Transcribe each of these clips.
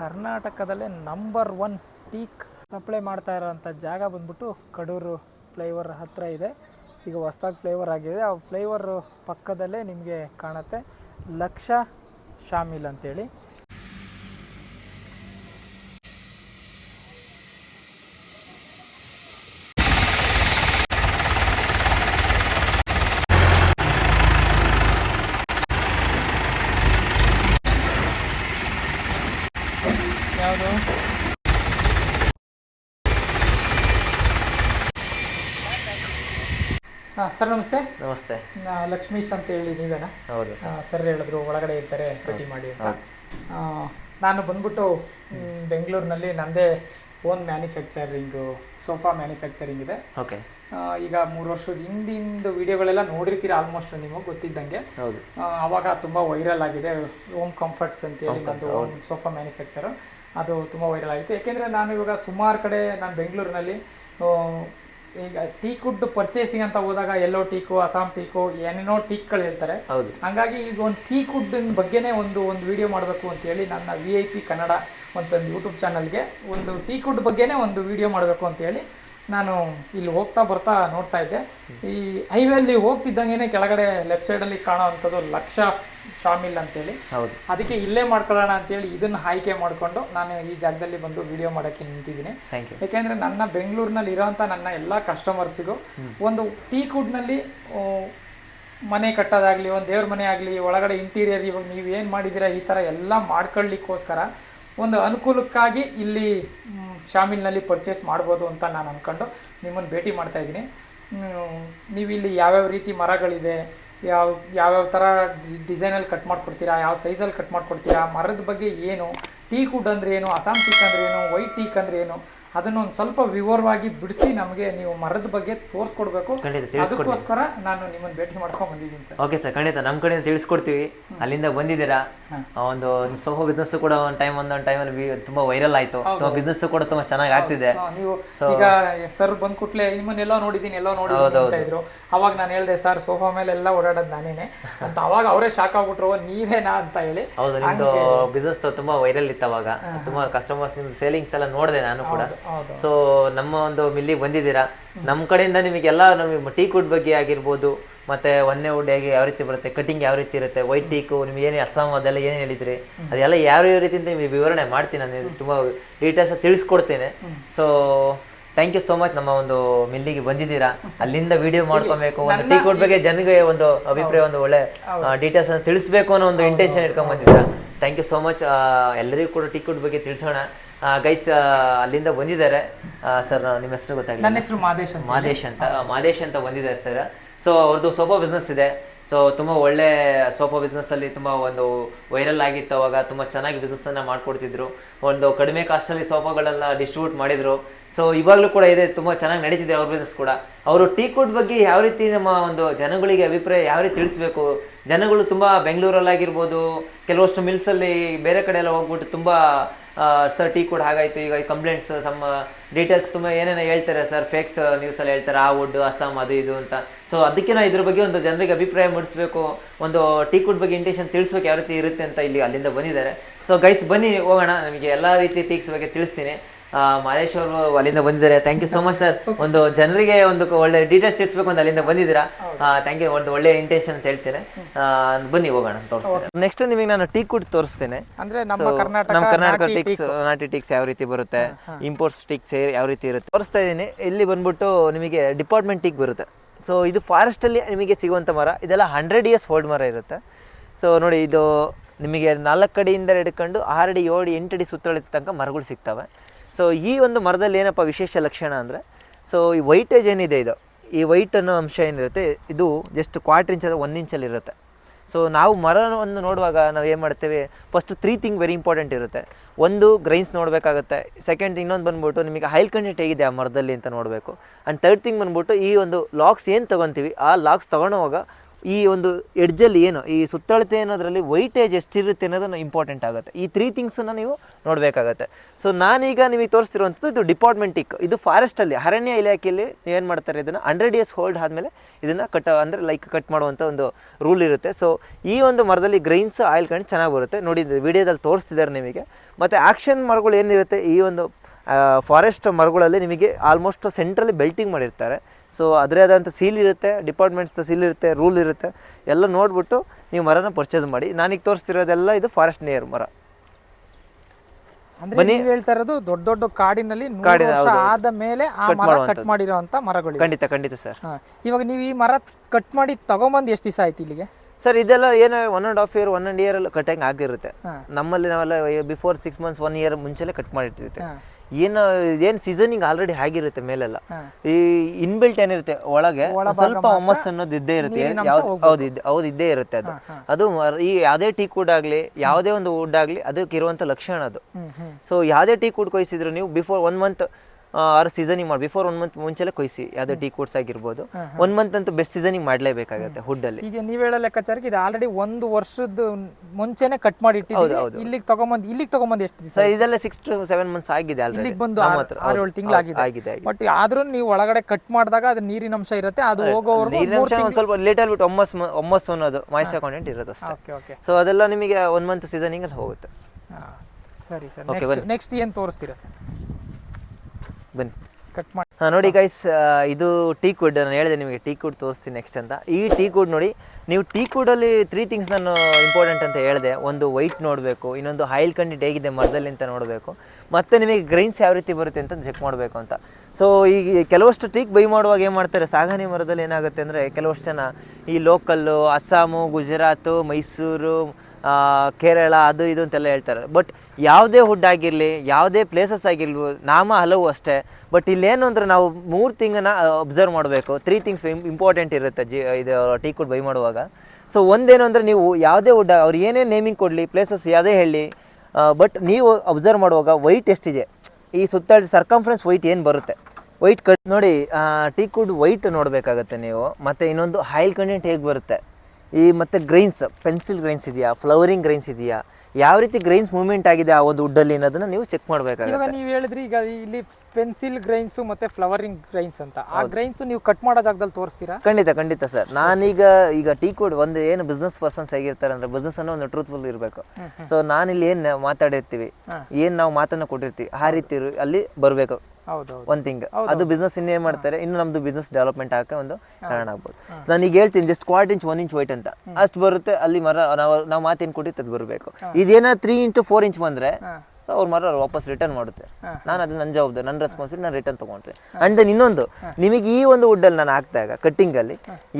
ಕರ್ನಾಟಕದಲ್ಲೇ number one teak supply ಮಾಡ್ತಾ ಇರೋವಂಥ ಜಾಗ ಬಂದ್ಬಿಟ್ಟು ಕಡೂರು ಫ್ಲೈಓವರ್ ಹತ್ತಿರ ಇದೆ. ಈಗ ಹೊಸ್ದಾಗಿ ಫ್ಲೈಓವರ್ ಆಗಿದೆ. ಆ ಫ್ಲೈಓವರ್ ಪಕ್ಕದಲ್ಲೇ ನಿಮಗೆ ಕಾಣುತ್ತೆ ಲಕ್ಷ ಶಾಮಿಲ್ ಅಂತೇಳಿ ಯಾವುದು ಹಾಂ ಸರ್ ನಮಸ್ತೆ. ನಮಸ್ತೆ. ನಾ ಲಕ್ಷ್ಮೀಶ್ ಅಂತ ಹೇಳಿ ನೀವೇನಾ? ಹೌದು. ಸರ್ ಹೇಳಿದ್ರು ಒಳಗಡೆ ಇರ್ತಾರೆ ಭೇಟಿ ಮಾಡಿ ಅಂತ. ನಾನು ಬಂದ್ಬಿಟ್ಟು ಬೆಂಗಳೂರಿನಲ್ಲಿ ನನ್ನದೇ ಓನ್ ಮ್ಯಾನುಫ್ಯಾಕ್ಚರಿಂಗು ಸೋಫಾ ಮ್ಯಾನುಫ್ಯಾಕ್ಚರಿಂಗ್ ಇದೆ. ಓಕೆ. ಈಗ ಮೂರು ವರ್ಷದ ಹಿಂದಿಂದು ವಿಡಿಯೋಗಳೆಲ್ಲ ನೋಡಿರ್ತೀರಿ ಆಲ್ಮೋಸ್ಟ್ ನೀವು ಗೊತ್ತಿದ್ದಂಗೆ. ಅವಾಗ ತುಂಬ ವೈರಲ್ ಆಗಿದೆ ಓಮ್ ಕಂಫರ್ಟ್ಸ್ ಅಂತೇಳಿ ನಂದು ಓಮ್ ಸೋಫಾ ಮ್ಯಾನುಫ್ಯಾಕ್ಚರ್ ಅದು ತುಂಬ ವೈರಲ್ ಆಗಿತ್ತು. ಯಾಕೆಂದ್ರೆ ನಾನು ಇವಾಗ ಸುಮಾರು ಕಡೆ ನಾನು ಬೆಂಗಳೂರಿನಲ್ಲಿ ಈಗ ಟೀ ಕುಡ್ ಪರ್ಚೇಸಿಂಗ್ ಅಂತ ಹೋದಾಗ ಎಲ್ಲೋ ಟೀಕು ಅಸ್ಸಾಂ ಟೀಕು ಏನೇನೋ ಟೀಕ್ಗಳು ಹೇಳ್ತಾರೆ. ಹೌದು. ಹಂಗಾಗಿ ಈಗ ಒಂದು ಟೀ ಕುಡ್ ಬಗ್ಗೆನೇ ಒಂದು ಒಂದು ವಿಡಿಯೋ ಮಾಡಬೇಕು ಅಂತೇಳಿ ನನ್ನ ವಿ ಐ ಪಿ ಕನ್ನಡ ಒಂದು ಯೂಟ್ಯೂಬ್ ಚಾನಲ್ಗೆ ಒಂದು ಟೀ ಕುಡ್ ಬಗ್ಗೆನೇ ಒಂದು ವಿಡಿಯೋ ಮಾಡಬೇಕು ಅಂತೇಳಿ ನಾನು ಇಲ್ಲಿ ಹೋಗ್ತಾ ಬರ್ತಾ ನೋಡ್ತಾ ಇದ್ದೆ. ಈ ಹೈವೇಲಿ ಹೋಗ್ತಿದ್ದಂಗೆ ಕೆಳಗಡೆ ಲೆಫ್ಟ್ ಸೈಡಲ್ಲಿ ಕಾಣೋ ಅಂಥದ್ದು ಲಕ್ಷ ಶಾಮಿಲ್ ಅಂತೇಳಿ. ಹೌದು. ಅದಕ್ಕೆ ಇಲ್ಲೇ ಮಾಡ್ಕೊಳ್ಳೋಣ ಅಂತೇಳಿ ಇದನ್ನ ಆಯ್ಕೆ ಮಾಡಿಕೊಂಡು ನಾನು ಈ ಜಾಗದಲ್ಲಿ ಬಂದು ವಿಡಿಯೋ ಮಾಡೋಕ್ಕೆ ನಿಂತಿದ್ದೀನಿ. ಯಾಕೆಂದರೆ ನನ್ನ ಬೆಂಗಳೂರಿನಲ್ಲಿ ಇರೋಂಥ ನನ್ನ ಎಲ್ಲ ಕಸ್ಟಮರ್ಸಿಗೂ ಒಂದು ಟೀ ಕುಡ್ನಲ್ಲಿ ಮನೆ ಕಟ್ಟೋದಾಗಲಿ ಒಂದು ದೇವ್ರ ಮನೆ ಆಗಲಿ ಒಳಗಡೆ ಇಂಟೀರಿಯರ್ ಇವಾಗ ನೀವು ಏನು ಮಾಡಿದ್ದೀರಾ ಈ ಥರ ಎಲ್ಲ ಮಾಡ್ಕೊಳ್ಳಿಕ್ಕೋಸ್ಕರ ಒಂದು ಅನುಕೂಲಕ್ಕಾಗಿ ಇಲ್ಲಿ ಶಾಮಿಲ್ನಲ್ಲಿ ಪರ್ಚೇಸ್ ಮಾಡ್ಬೋದು ಅಂತ ನಾನು ಅಂದ್ಕೊಂಡು ನಿಮ್ಮನ್ನು ಭೇಟಿ ಮಾಡ್ತಾ ಇದ್ದೀನಿ. ನೀವು ಇಲ್ಲಿ ಯಾವ್ಯಾವ ರೀತಿ ಮರಗಳಿದೆ ಯಾವ ಯಾವ್ಯಾವ ಥರ ಡಿಸೈನಲ್ಲಿ ಕಟ್ ಮಾಡಿಕೊಡ್ತೀರಾ, ಯಾವ ಸೈಜಲ್ಲಿ ಕಟ್ ಮಾಡಿಕೊಡ್ತೀರಾ, ಮರದ ಬಗ್ಗೆ ಏನು ಟೀಕ್ ವುಡ್ ಅಂದ್ರೆ ಏನು ಅಸ್ಸಾಂ ಟೀಕ್ ಅಂದ್ರೆ ಏನು ವೈಟ್ ಟೀಕ್ ಅಂದ್ರೆ ಏನು? ಅದನ್ನ ಒಂದು ಸ್ವಲ್ಪ ವಿವರವಾಗಿ ಬಿಡಿಸಿ ನಮಗೆ ನೀವು ಮರದ ಬಗ್ಗೆ ತೋರಿಸ್ಕೊಡ್ಬೇಕು. ಅದಕ್ಕೋಸ್ಕರ ನಾನು ನಿಮ್ಮನ್ನು ಭೇಟಿ ಮಾಡ್ಕೊಂಡು ಬಂದಿದ್ದೀನಿ ಸರ್. ಓಕೆ ಸರ್ ಖಂಡಿತ. ನಮ್ಮ ಕಡೆಯಿಂದ ತಿಳಿಸ್ಕೊಡ್ತೀವಿ. ಅಲ್ಲಿಂದ ಬಂದಿದ್ದೀರಾ? ಒಂದು ಸೋಹೋ ಬಿಸ್ನೆಸ್ ಕೂಡ ಒಂದು ಟೈಮ್ ಒಂದೊಂದು ಟೈಮಲ್ಲಿ ತುಂಬಾ ವೈರಲ್ ಆಯ್ತು. ಬಿಸ್ನೆಸ್ ಕೂಡ ತುಂಬಾ ಚೆನ್ನಾಗಿ ಆಗ್ತಿದೆ. ನೀವು ಈಗ ಸರ್ ಬಂದ್ ಕೂಡಲೇ ನಿಮ್ಮನ್ನೆಲ್ಲ ನೋಡಿದ್ದೀನಿ ಎಲ್ಲೋ ಅಂತ ಇದ್ರು. ಅವಾಗ ನಾನು ಹೇಳ್ದೆ ಸರ್ ಸೋಫಾ ಮೇಲೆ ಎಲ್ಲ ಓಡಾಡೋದು ನಾನೇನೆ. ಅಂತ ಅವಾಗ ಅವರೇ ಶಾಕ್ ಆಗ್ಬಿಟ್ರು "ಓ, ನೀವೇನಾ? ಅಂತ ಹೇಳಿ. ಹೌದು ನಿಮ್ದು ಬಿಸ್ನೆಸ್ ತುಂಬಾ ವೈರಲ್ ಇತ್ತು ಅವಾಗ. ತುಂಬಾ ಕಸ್ಟಮರ್ಸ್ ನಿಮ್ದು ಸೇಲಿಂಗ್ಸ್ ಎಲ್ಲ ನೋಡಿದೆ ನಾನು ಕೂಡ. ಸೊ ನಮ್ಮ ಒಂದು ಮಿಲ್ಲಿಗೆ ಬಂದಿದ್ದೀರಾ? ನಮ್ಮ ಕಡೆಯಿಂದ ನಿಮಗೆಲ್ಲ ನಮಗೆ ಟೀ ಕುಡ್ ಬಗ್ಗೆ ಆಗಿರ್ಬೋದು ಮತ್ತೆ ಒನ್ನೆ ವುಡ್ ಹೇಗೆ ಯಾವ ರೀತಿ ಬರುತ್ತೆ ಕಟಿಂಗ್ ಯಾವ ರೀತಿ ಇರುತ್ತೆ ವೈಟ್ ಟೀಕು ನಿಮ್ಗೆ ಏನು ಅಸ್ಸಾಂ ಅದೆಲ್ಲ ಏನು ಹೇಳಿದ್ರಿ? ಅದೆಲ್ಲ ಯಾವ ಯಾವ ರೀತಿ ಅಂತ ನಿಮಗೆ ವಿವರಣೆ ಮಾಡ್ತೀನಿ ನಾನು ತುಂಬ details ತಿಳಿಸ್ಕೊಡ್ತೇನೆ. So thank you so much ನಮ್ಮ ಒಂದು ಮಿಲ್ಲಿಗೆ ಬಂದಿದ್ದೀರಾ? ಅಲ್ಲಿಂದ ವಿಡಿಯೋ ಮಾಡ್ಕೊಬೇಕು ಒಂದು ಟೀ ಕುಡ್ ಬಗ್ಗೆ ಜನಗೆ ಒಂದು ಅಭಿಪ್ರಾಯ ಒಂದು ಒಳ್ಳೆ ಡೀಟೇಲ್ಸ್ ಅನ್ನು ತಿಳಿಸ್ಬೇಕು ಅನ್ನೋ ಒಂದು ಇಂಟೆನ್ಷನ್ ಇಟ್ಕೊಂಡ್ ಬಂದಿದ್ದೀರಾ? ಥ್ಯಾಂಕ್ ಯು ಸೋ ಮಚ್ ಎಲ್ಲರಿಗೂ ಕೂಡ ಟೀ ಕುಡ್ ಬಗ್ಗೆ ತಿಳಿಸೋಣ. ಗೈಸ್ ಅಲ್ಲಿಂದ ಬಂದಿದ್ದಾರೆ. ಸರ್ ನಿಮ್ಮ ಹೆಸರು ಗೊತ್ತಾಗಿಲ್ಲ ನನ್ನ ಹೆಸರು ಮಾದೇಶ್ ಅಂತ ಮಾದೇಶ್ ಅಂತ. ಮಾದೇಶ್ ಅಂತ ಬಂದಿದ್ದಾರೆ ಸರ್. ಸೊ ಅವ್ರದ್ದು ಸೋಫಾ ಬಿಸ್ನೆಸ್ ಇದೆ. ಸೊ ತುಂಬಾ ಒಳ್ಳೆ ಸೋಫಾ ಬಿಸ್ನೆಸ್ ಅಲ್ಲಿ ತುಂಬಾ ಒಂದು ವೈರಲ್ ಆಗಿತ್ತು ಅವಾಗ. ತುಂಬಾ ಚೆನ್ನಾಗಿ ಬಿಸ್ನೆಸ್ ಅನ್ನ ಮಾಡ್ಕೊಡ್ತಿದ್ರು. ಒಂದು ಕಡಿಮೆ ಕಾಸ್ಟ್ ಅಲ್ಲಿ ಸೋಫಾಗಳೆಲ್ಲ ಡಿಸ್ಟ್ರಿಬ್ಯೂಟ್ ಮಾಡಿದ್ರು. ಸೊ ಇವಾಗಲೂ ಕೂಡ ಇದೆ. ತುಂಬಾ ಚೆನ್ನಾಗಿ ನಡೀತಿದೆ ಅವ್ರ ಬಿಸ್ನೆಸ್ ಕೂಡ. ಅವರು ಟೀ ಕುಡ್ ಬಗ್ಗೆ ಯಾವ ರೀತಿ ನಮ್ಮ ಒಂದು ಜನಗಳಿಗೆ ಅಭಿಪ್ರಾಯ ಯಾವ ರೀತಿ ತಿಳಿಸ್ಬೇಕು? ಜನಗಳು ತುಂಬಾ ಬೆಂಗಳೂರಲ್ಲಾಗಿರ್ಬೋದು, ಕೆಲವಷ್ಟು ಮಿಲ್ಸಲ್ಲಿ ಬೇರೆ ಕಡೆ ಎಲ್ಲ ಹೋಗ್ಬಿಟ್ಟು ತುಂಬ ಸರ್ ಟೀ ಕೂಡ ಹಾಗಾಯ್ತು. ಈಗ ಕಂಪ್ಲೇಂಟ್ಸ್ ಸಮ್ಮ ಡೀಟೇಲ್ಸ್ ತುಂಬ ಏನೇನೋ ಹೇಳ್ತಾರೆ ಸರ್ ಫೇಕ್ಸ್ ನ್ಯೂಸಲ್ಲಿ ಹೇಳ್ತಾರೆ, ಆ ವುಡ್ ಅಸ್ಸಾಂ ಅದು ಇದು ಅಂತ. ಸೊ ಅದಕ್ಕೆ ನಾವು ಇದ್ರ ಬಗ್ಗೆ ಒಂದು ಜನರಿಗೆ ಅಭಿಪ್ರಾಯ ಮೂಡಿಸ್ಬೇಕು, ಒಂದು ಟೀ ಕುಡ್ ಬಗ್ಗೆ ಇಂಟೆನ್ಷನ್ ತಿಳಿಸ್ಬೇಕು ಯಾವ ರೀತಿ ಇರುತ್ತೆ ಅಂತ ಇಲ್ಲಿ ಅಲ್ಲಿಂದ ಬಂದಿದ್ದಾರೆ. ಸೊ ಗೈಸ್ ಬನ್ನಿ, ಹೋಗೋಣ. ನಮಗೆ ಎಲ್ಲ ರೀತಿ ಟೀಕ್ಸ್ ಬಗ್ಗೆ ತಿಳಿಸ್ತೀನಿ. ಆ, ಮಾದೇಶ್ ಅವರು ಅಲ್ಲಿಂದ ಬಂದಿದ್ದಾರೆ. Thank you so much sir ಒಂದು ಜನರಿಗೆ ಒಂದು ಒಳ್ಳೆ ಡೀಟೇಲ್ಸ್ ತಿಳಿಸ್ಬೇಕು ಅಂತ ಅಲ್ಲಿಂದ ಬಂದಿದ್ದೀರಾ? ಥ್ಯಾಂಕ್ ಯು ಒಂದು ಒಳ್ಳೆ ಇಂಟೆನ್ಷನ್ ಅಂತ ಹೇಳ್ತೇನೆ. ಆ, ಬನ್ನಿ ಹೋಗೋಣ ತೋರಿಸ್ತೇನೆ. ನೆಕ್ಸ್ಟ್ ನಿಮಗೆ ನಾನು ಟೀ ಕುಡ್ ತೋರಿಸ್ತೇನೆ. ಅಂದ್ರೆ ನಮ್ಮ ಕರ್ನಾಟಕ ನಮ್ಮ ಕರ್ನಾಟಕ ನಾಟಿ ಟಿಕ್ಸ್ ನಾಟಿ ಟಿಕ್ಸ್ ಯಾವ ರೀತಿ ಬರುತ್ತೆ? ಇಂಪೋರ್ಟ್ಸ್ ಟೀಕ್ಸ್ ಯಾವ ರೀತಿ ಇರುತ್ತೆ? ತೋರಿಸ್ತಾ ಇದ್ದೀನಿ. ಇಲ್ಲಿ ಬಂದ್ಬಿಟ್ಟು ನಿಮಗೆ ಡಿಪಾರ್ಟ್ಮೆಂಟ್ ಟೀಕ್ ಬರುತ್ತೆ. ಸೊ ಇದು ಫಾರೆಸ್ಟ್ ಅಲ್ಲಿ ನಿಮಗೆ ಸಿಗುವಂತ ಮರ. ಇದೆಲ್ಲ ಹಂಡ್ರೆಡ್ ಇಯರ್ಸ್ ಹೋಲ್ಡ್ ಮರ ಇರುತ್ತೆ. ಸೊ ನೋಡಿ ಇದು ನಿಮಗೆ ನಾಲ್ಕು ಅಡಿಯಿಂದ ಹಿಡ್ಕೊಂಡು ಆರು ಅಡಿ ಏಳು ಎಂಟು ಅಡಿ ಸುತ್ತಳತೆ ತನಕ ಮರಗಳು ಸಿಗ್ತವೆ. ಸೊ ಈ ಒಂದು ಮರದಲ್ಲಿ ಏನಪ್ಪ ವಿಶೇಷ ಲಕ್ಷಣ ಅಂದರೆ ಸೊ ಈ ವೈಟೇಜ್ ಏನಿದೆ ಇದು? ಈ ವೈಟ್ ಅನ್ನೋ ಅಂಶ ಏನಿರುತ್ತೆ? ಇದು ಜಸ್ಟ್ ಕ್ವಾರ್ಟರ್ ಇಂಚ್ ಒಂದು ಇಂಚಲ್ಲಿ ಇರುತ್ತೆ. ಸೊ ನಾವು ಮರವನ್ನು ನೋಡುವಾಗ ನಾವು ಏನು ಮಾಡ್ತೇವೆ? First three thing very important ಇರುತ್ತೆ. ಒಂದು ಗ್ರೈನ್ಸ್ ನೋಡಬೇಕಾಗುತ್ತೆ. ಸೆಕೆಂಡ್ ಥಿಂಗ್ ಇನ್ನೊಂದು ಬಂದ್ಬಿಟ್ಟು ನಿಮಗೆ ಹೈಲ್ ಕಂಟೆಂಟ್ ಹೇಗಿದೆ ಆ ಮರದಲ್ಲಿ ಅಂತ ನೋಡಬೇಕು. ಆ್ಯಂಡ್ ತರ್ಡ್ ಥಿಂಗ್ ಬಂದ್ಬಿಟ್ಟು ಈ ಒಂದು ಲಾಕ್ಸ್ ಏನು ತೊಗೊತೀವಿ? ಆ ಲಾಕ್ಸ್ ತೊಗೊಳೋವಾಗ ಈ ಒಂದು ಎಡ್ಜಲ್ಲಿ ಏನು, ಈ ಸುತ್ತಳತೆ ಅನ್ನೋದ್ರಲ್ಲಿ ವೈಟೇಜ್ ಎಷ್ಟಿರುತ್ತೆ ಅನ್ನೋದನ್ನು ಇಂಪಾರ್ಟೆಂಟ್ ಆಗುತ್ತೆ. ಈ ತ್ರೀ ಥಿಂಗ್ಸನ್ನು ನೀವು ನೋಡಬೇಕಾಗತ್ತೆ. ಸೊ ನಾನೀಗ ನಿಮಗೆ ತೋರಿಸ್ತಿರುವಂಥದ್ದು ಇದು ಡಿಪಾರ್ಟ್ಮೆಂಟಿಕ್ ಇದು ಫಾರೆಸ್ಟಲ್ಲಿ ಅರಣ್ಯ ಇಲಾಖೆಯಲ್ಲಿ ಏನು ಮಾಡ್ತಾರೆ, ಇದನ್ನು ಹಂಡ್ರೆಡ್ ಇಯರ್ಸ್ ಹೋಲ್ಡ್ ಆದಮೇಲೆ ಇದನ್ನು ಕಟ್, ಅಂದರೆ ಲೈಕ್ ಕಟ್ ಮಾಡುವಂಥ ಒಂದು ರೂಲ್ ಇರುತ್ತೆ. ಸೊ ಈ ಒಂದು ಮರದಲ್ಲಿ ಗ್ರೈನ್ಸ್ ಆಯಿಲ್ ಕಂಡು ಚೆನ್ನಾಗಿ ಬರುತ್ತೆ. ನೋಡಿ ವಿಡಿಯೋದಲ್ಲಿ ತೋರಿಸ್ತಿದ್ದಾರೆ ನಿಮಗೆ. ಮತ್ತು ಆ್ಯಕ್ಷನ್ ಮರಗಳು ಏನಿರುತ್ತೆ, ಈ ಒಂದು ಫಾರೆಸ್ಟ್ ಮರಗಳಲ್ಲಿ ನಿಮಗೆ ಆಲ್ಮೋಸ್ಟ್ ಸೆಂಟ್ರಲ್ಲಿ ಬೆಲ್ಟಿಂಗ್ ಮಾಡಿರ್ತಾರೆ. ಸೊ ಅದರೇ ಆದಂಥ ಸೀಲ್ ಇರುತ್ತೆ ಡಿಪಾರ್ಟ್ಮೆಂಟ್ಸ್ ಸೀಲ್ ಇರುತ್ತೆ ರೂಲ್ ಇರುತ್ತೆ. ಎಲ್ಲ ನೋಡಿಬಿಟ್ಟು ನೀವು ಮರನ ಪರ್ಚೇಸ್ ಮಾಡಿ. ನಾನೀಗ ತೋರಿಸ್ತಿರೋದೆಲ್ಲ ಇದು ಫಾರೆಸ್ಟ್ ನಿಯರ್ ಮರ. ಹೇಳ್ತಾ ಇರೋದು ದೊಡ್ಡ ದೊಡ್ಡ ಕಾಡಿನಲ್ಲಿ ನೂರು ಕಾಡಿನ- ಆದ ಮೇಲೆ ಆ ಮರ ಕಟ್. ಮಾಡಿರೋಂಥ ಮರಗಳು ಖಂಡಿತ ಖಂಡಿತ ಸರ್. ಇವಾಗ ನೀವು ಈ ಮರ ಕಟ್ ಮಾಡಿ ತಗೊಂಬಂದು ಎಷ್ಟು ದಿವಸ ಆಯ್ತು ಇಲ್ಲಿಗೆ? ಸರ್ ಇದೆಲ್ಲ ಏನು one and half year one and year cutting ಆಗಿರುತ್ತೆ. ನಮ್ಮಲ್ಲಿ ನಾವೆಲ್ಲ before six months one year ಮುಂಚೆಲೆ ಕಟ್ ಮಾಡಿರ್ತಿರುತ್ತೆ. ಏನು ಏನು ಸೀಸನಿಂಗ್ ಆಲ್ರೆಡಿ ಆಗಿರುತ್ತೆ ಮೇಲೆಲ್ಲ. ಈ ಇನ್ಬಿಲ್ಟ್ ಏನಿರುತ್ತೆ ಒಳಗೆ ಸ್ವಲ್ಪ ಹುಮ್ಮಸ್ ಅನ್ನೋದು ಇದ್ದೇ ಇರುತ್ತೆ. ಯಾವ್ದು ಹೌದು ಇದ್ದೇ- ಹೌದು ಇದ್ದೇ ಇರುತ್ತೆ ಅದು. ಅದು ಈ ಯಾವುದೇ ಟೀ ಕೂಡ ಆಗಲಿ ಯಾವುದೇ ಒಂದು ವುಡ್ ಆಗಲಿ ಅದಕ್ಕೆ ಇರುವಂಥ ಲಕ್ಷಣ ಅದು. ಸೊ ಯಾವುದೇ ಟೀ ಕೂಡ ಕೊಯ್ಸಿದ್ರು ನೀವು before one month or seasoning ಮಾಡಿ ಬಿಫೋರ್ ಒನ್ ಮಂತ್ ಮುಂಚೆಲೆ ಕೊಯ್ಸಿ ಯಾವುದೇ ಟೀ ಕೋರ್ಸ್ ಆಗಿರ್ಬೋದು. ಒನ್ ಮಂತ್ ಅಂತೂ ಬೆಸ್ಟ್ ಸೀಸನಿಂಗ್ ಮಾಡಲೇಬೇಕಾಗತ್ತೆ ಹುಡ್ಡಲ್ಲಿ ಈಗ ನೀವು ಹೇಳೋ ಲೆಕ್ಕಾಚಾರಕ್ಕೆ ಇದು ಆಲ್ರೆಡಿ ಒಂದು ವರ್ಷದ ಮುಂಚೆನೆ ಕಟ್ ಮಾಡಿ ಇಟ್ಟಿದ್ದೀವಿ ಇಲ್ಲಿಗೆ ತಗೊಂಬಂದು ಇಲ್ಲಿಗೆ ತಗೊಂಬಂದು ಎಷ್ಟು ದಿವಸ ಸರ್ ಇದೆಲ್ಲ ಸಿಕ್ಸ್ ಟು ಸೆವೆನ್ ಮಂತ್ಸ್ ಆಗಿದೆ ಆಲ್ರೆಡಿ ಇಲ್ಲಿಗೆ ಬಂದು ಮಾತ್ರ ಆರು- ಏಳು ತಿಂಗಳು ಆಗಿದೆ. ಆಗಿದೆ ಬಟ್ ಆದ್ರೂ ನೀವು ಒಳಗಡೆ ಕಟ್ ಮಾಡಿದಾಗ ಅದು ನೀರಿನ ಅಂಶ ಇರುತ್ತೆ ಅದು ಹೋಗೋವರೆಗೂ ನೀರಿನ ಅಂಶ ಒಂದು ಸ್ವಲ್ಪ ಲೇಟ್ ಬಿಟ್ಟು ಒಮ್ಮಸ್ ಒಮ್ಮಸ್ ಅನ್ನೋದು ಮಾಯಿಸ್ಚರ್ ಅಕೌಂಟೆಂಟ್ ಇರೋದು ಅಷ್ಟೇ. ಓಕೆ ಓಕೆ ಸೊ ಅದೆಲ್ಲ ನಿಮಗೆ ಒನ್ ಮಂತ್ ಸೀಸನಿಂಗ್ ಅಲ್ಲಿ ಹೋಗುತ್ತೆ. ಸರಿ ಸರ್. ನೆಕ್ಸ್ಟ್ ಏನು ತೋರಿಸ್ತೀರಾ ಸರ್? ಬನ್ನಿ. ಕಟ್ ಮಾಡಿ. ಹಾಂ ನೋಡಿ ಗೈಸ್ ಇದು ಟೀ ಕುಡ್ ನಾನು ಹೇಳಿದೆ ನಿಮಗೆ ಟೀ ಕುಡ್ ತೋರಿಸ್ತೀನಿ ನೆಕ್ಸ್ಟ್ ಅಂತ. ಈ ಟೀ ಕುಡ್ ನೋಡಿ ನೀವು ಟೀ ಕುಡಲ್ಲಿ ತ್ರೀ ಥಿಂಗ್ಸ್ ನಾನು ಇಂಪಾರ್ಟೆಂಟ್ ಅಂತ ಹೇಳಿದೆ. ಒಂದು ವೈಟ್ ನೋಡಬೇಕು ಇನ್ನೊಂದು ಆಯಿಲ್ ಕಂಡಿಟ್ ಹೇಗಿದೆ ಮರದಲ್ಲಿ ಅಂತ ನೋಡಬೇಕು ಮತ್ತು ನಿಮಗೆ ಗ್ರೈನ್ಸ್ ಯಾವ ರೀತಿ ಬರುತ್ತೆ ಅಂತ ಚೆಕ್ ಮಾಡಬೇಕು ಅಂತ. ಸೊ ಈಗ ಕೆಲವಷ್ಟು ಟೀಕ್ ಬೈ ಮಾಡುವಾಗ ಏನು ಮಾಡ್ತಾರೆ ಸಾಗಾನಿ ಮರದಲ್ಲಿ ಏನಾಗುತ್ತೆ ಅಂದರೆ ಕೆಲವಷ್ಟು ಜನ ಈ ಲೋಕಲ್ಲು ಅಸ್ಸಾಮು ಗುಜರಾತು ಮೈಸೂರು ಕೇರಳ ಅದು ಇದು ಅಂತೆಲ್ಲ ಹೇಳ್ತಾರೆ. ಬಟ್ ಯಾವುದೇ ಹುಡ್ ಆಗಿರಲಿ, ಯಾವುದೇ ಪ್ಲೇಸಸ್ ಆಗಿರ್ಬೋದು ನಾಮ ಹಲವು ಅಷ್ಟೇ. ಬಟ್ ಇಲ್ಲೇನು ಅಂದರೆ ನಾವು ಮೂರು ತಿಂಗನ್ನ ಅಬ್ಸರ್ವ್ ಮಾಡಬೇಕು. ತ್ರೀ ಥಿಂಗ್ಸ್ ಇಂಪಾರ್ಟೆಂಟ್ ಇರುತ್ತೆ ಜಿ, ಇದು ಟೀ ಕುಡ್ ಬೈ ಮಾಡುವಾಗ. ಸೊ ಒಂದೇನು ಅಂದರೆ ನೀವು ಯಾವುದೇ ಹುಡ್ ಅವ್ರು ಏನೇ ನೇಮಿಂಗ್ ಕೊಡಲಿ ಪ್ಲೇಸಸ್ ಯಾವುದೇ ಹೇಳಿ ಬಟ್ ನೀವು ಅಬ್ಸರ್ವ್ ಮಾಡುವಾಗ ವೈಟ್ ಎಷ್ಟಿದೆ? ಈ ಸುತ್ತ ಸರ್ಕಂಫರೆನ್ಸ್ ವೈಟ್ ಏನು ಬರುತ್ತೆ? ವೈಟ್ ಕಟ್ ನೋಡಿ ಟೀ ಕುಡ್ ವೈಟ್ ನೋಡಬೇಕಾಗತ್ತೆ ನೀವು. ಮತ್ತು ಇನ್ನೊಂದು ಹೈಲ್ ಕಂಟೆಂಟ್ ಹೇಗೆ ಬರುತ್ತೆ? ಈ ಮತ್ತು ಗ್ರೈನ್ಸ್ ಪೆನ್ಸಿಲ್ ಗ್ರೈನ್ಸ್ ಇದೆಯಾ? ಫ್ಲವರಿಂಗ್ ಗ್ರೈನ್ಸ್ ಇದೆಯಾ? ಯಾವ ರೀತಿ ಗ್ರೈನ್ಸ್ ಮೂವ್ಮೆಂಟ್ ಆಗಿದೆ ಆ ಒಂದು ವುಡ್ಡಲ್ಲಿ ಅನ್ನೋದನ್ನ ನೀವು ಚೆಕ್ ಮಾಡಬೇಕಾಗುತ್ತೆ. ನೀವು ಹೇಳಿದ್ರಿ ಈಗ ಇಲ್ಲಿ ಪೆನ್ಸಿಲ್ ಗ್ರೈನ್ಸು ಮತ್ತೆ ಫ್ಲವರಿಂಗ್ ಗ್ರೈನ್ಸ್ ಅಂತ. ಆ ಗ್ರೈನ್ಸ್ ನೀವು ಕಟ್ ಮಾಡೋ ಜಾಗದಲ್ಲಿ ತೋರಿಸ್ತೀರಾ? ಖಂಡಿತ ಖಂಡಿತ ಸರ್. ನಾನೀಗ ಈಗ ಟೀ ಕೋಡ್ ಒಂದು ಏನು ಬಿಸ್ನೆಸ್ ಪರ್ಸನ್ಸ್ ಆಗಿರ್ತಾರೆ ಅಂದ್ರೆ ಬಿಸ್ನೆಸ್ ಅನ್ನೋ ಒಂದು ಟ್ರೂತ್ಫುಲ್ ಇರಬೇಕು. ಸೊ ನಾನಿಲ್ಲಿ ಏನು ಮಾತಾಡಿರ್ತೀವಿ ಏನು ನಾವು ಮಾತನ್ನು ಕೊಟ್ಟಿರ್ತೀವಿ ಆ ರೀತಿ ಅಲ್ಲಿ ಬರಬೇಕು. ಒನ್ ಥಿಂಗ್ ಅದು ಬಿಸ್ನೆಸ್ ಇನ್ನೇ ಮಾಡ್ತಾರೆ ಇನ್ನು ನಮ್ದು ಬಿಸ್ನೆಸ್ ಡೆವಲಪ್ಮೆಂಟ್ ಆಗಕ್ಕೆ ಒಂದು ಕಾರಣ ಆಗ್ಬೋದು. ನಾನು ಈಗ ಹೇಳ್ತೀನಿ just quarter inch one inch white ಅಂತ. ಅಷ್ಟು ಬರುತ್ತೆ ಅಲ್ಲಿ ಮರ ನಾವು ನಾವು ಮಾತೇನು ಕೊಟ್ಟಿತ್ತು ಅದು ಬರಬೇಕು. ಇದೇನೋ ತ್ರೀ ಇಂಟು ಫೋರ್ ಇಂಚ್ ಬಂದ್ರೆ ಸೊ ಅವ್ರ ಮರ ವಾಪಸ್ ರಿಟರ್ನ್ ಮಾಡುತ್ತೆ. ನಾನು ಅದು ನನ್ನ ಜವಾಬ್ದಾರಿ ನನ್ನ ರೆಸ್ಪಾನ್ಸಿಬಿಲಿಟಿ ನಾನು ರಿಟರ್ನ್ ತೊಗೊಂಡ್ರೆ. ಅಂಡ್ ದೆನ್ ಇನ್ನೊಂದು ನಿಮಗೆ ಈ ಒಂದು ವುಡ್ಡಲ್ಲಿ ನಾನು ಹಾಕ್ದಾಗ ಕಟ್ಟಿಂಗಲ್ಲಿ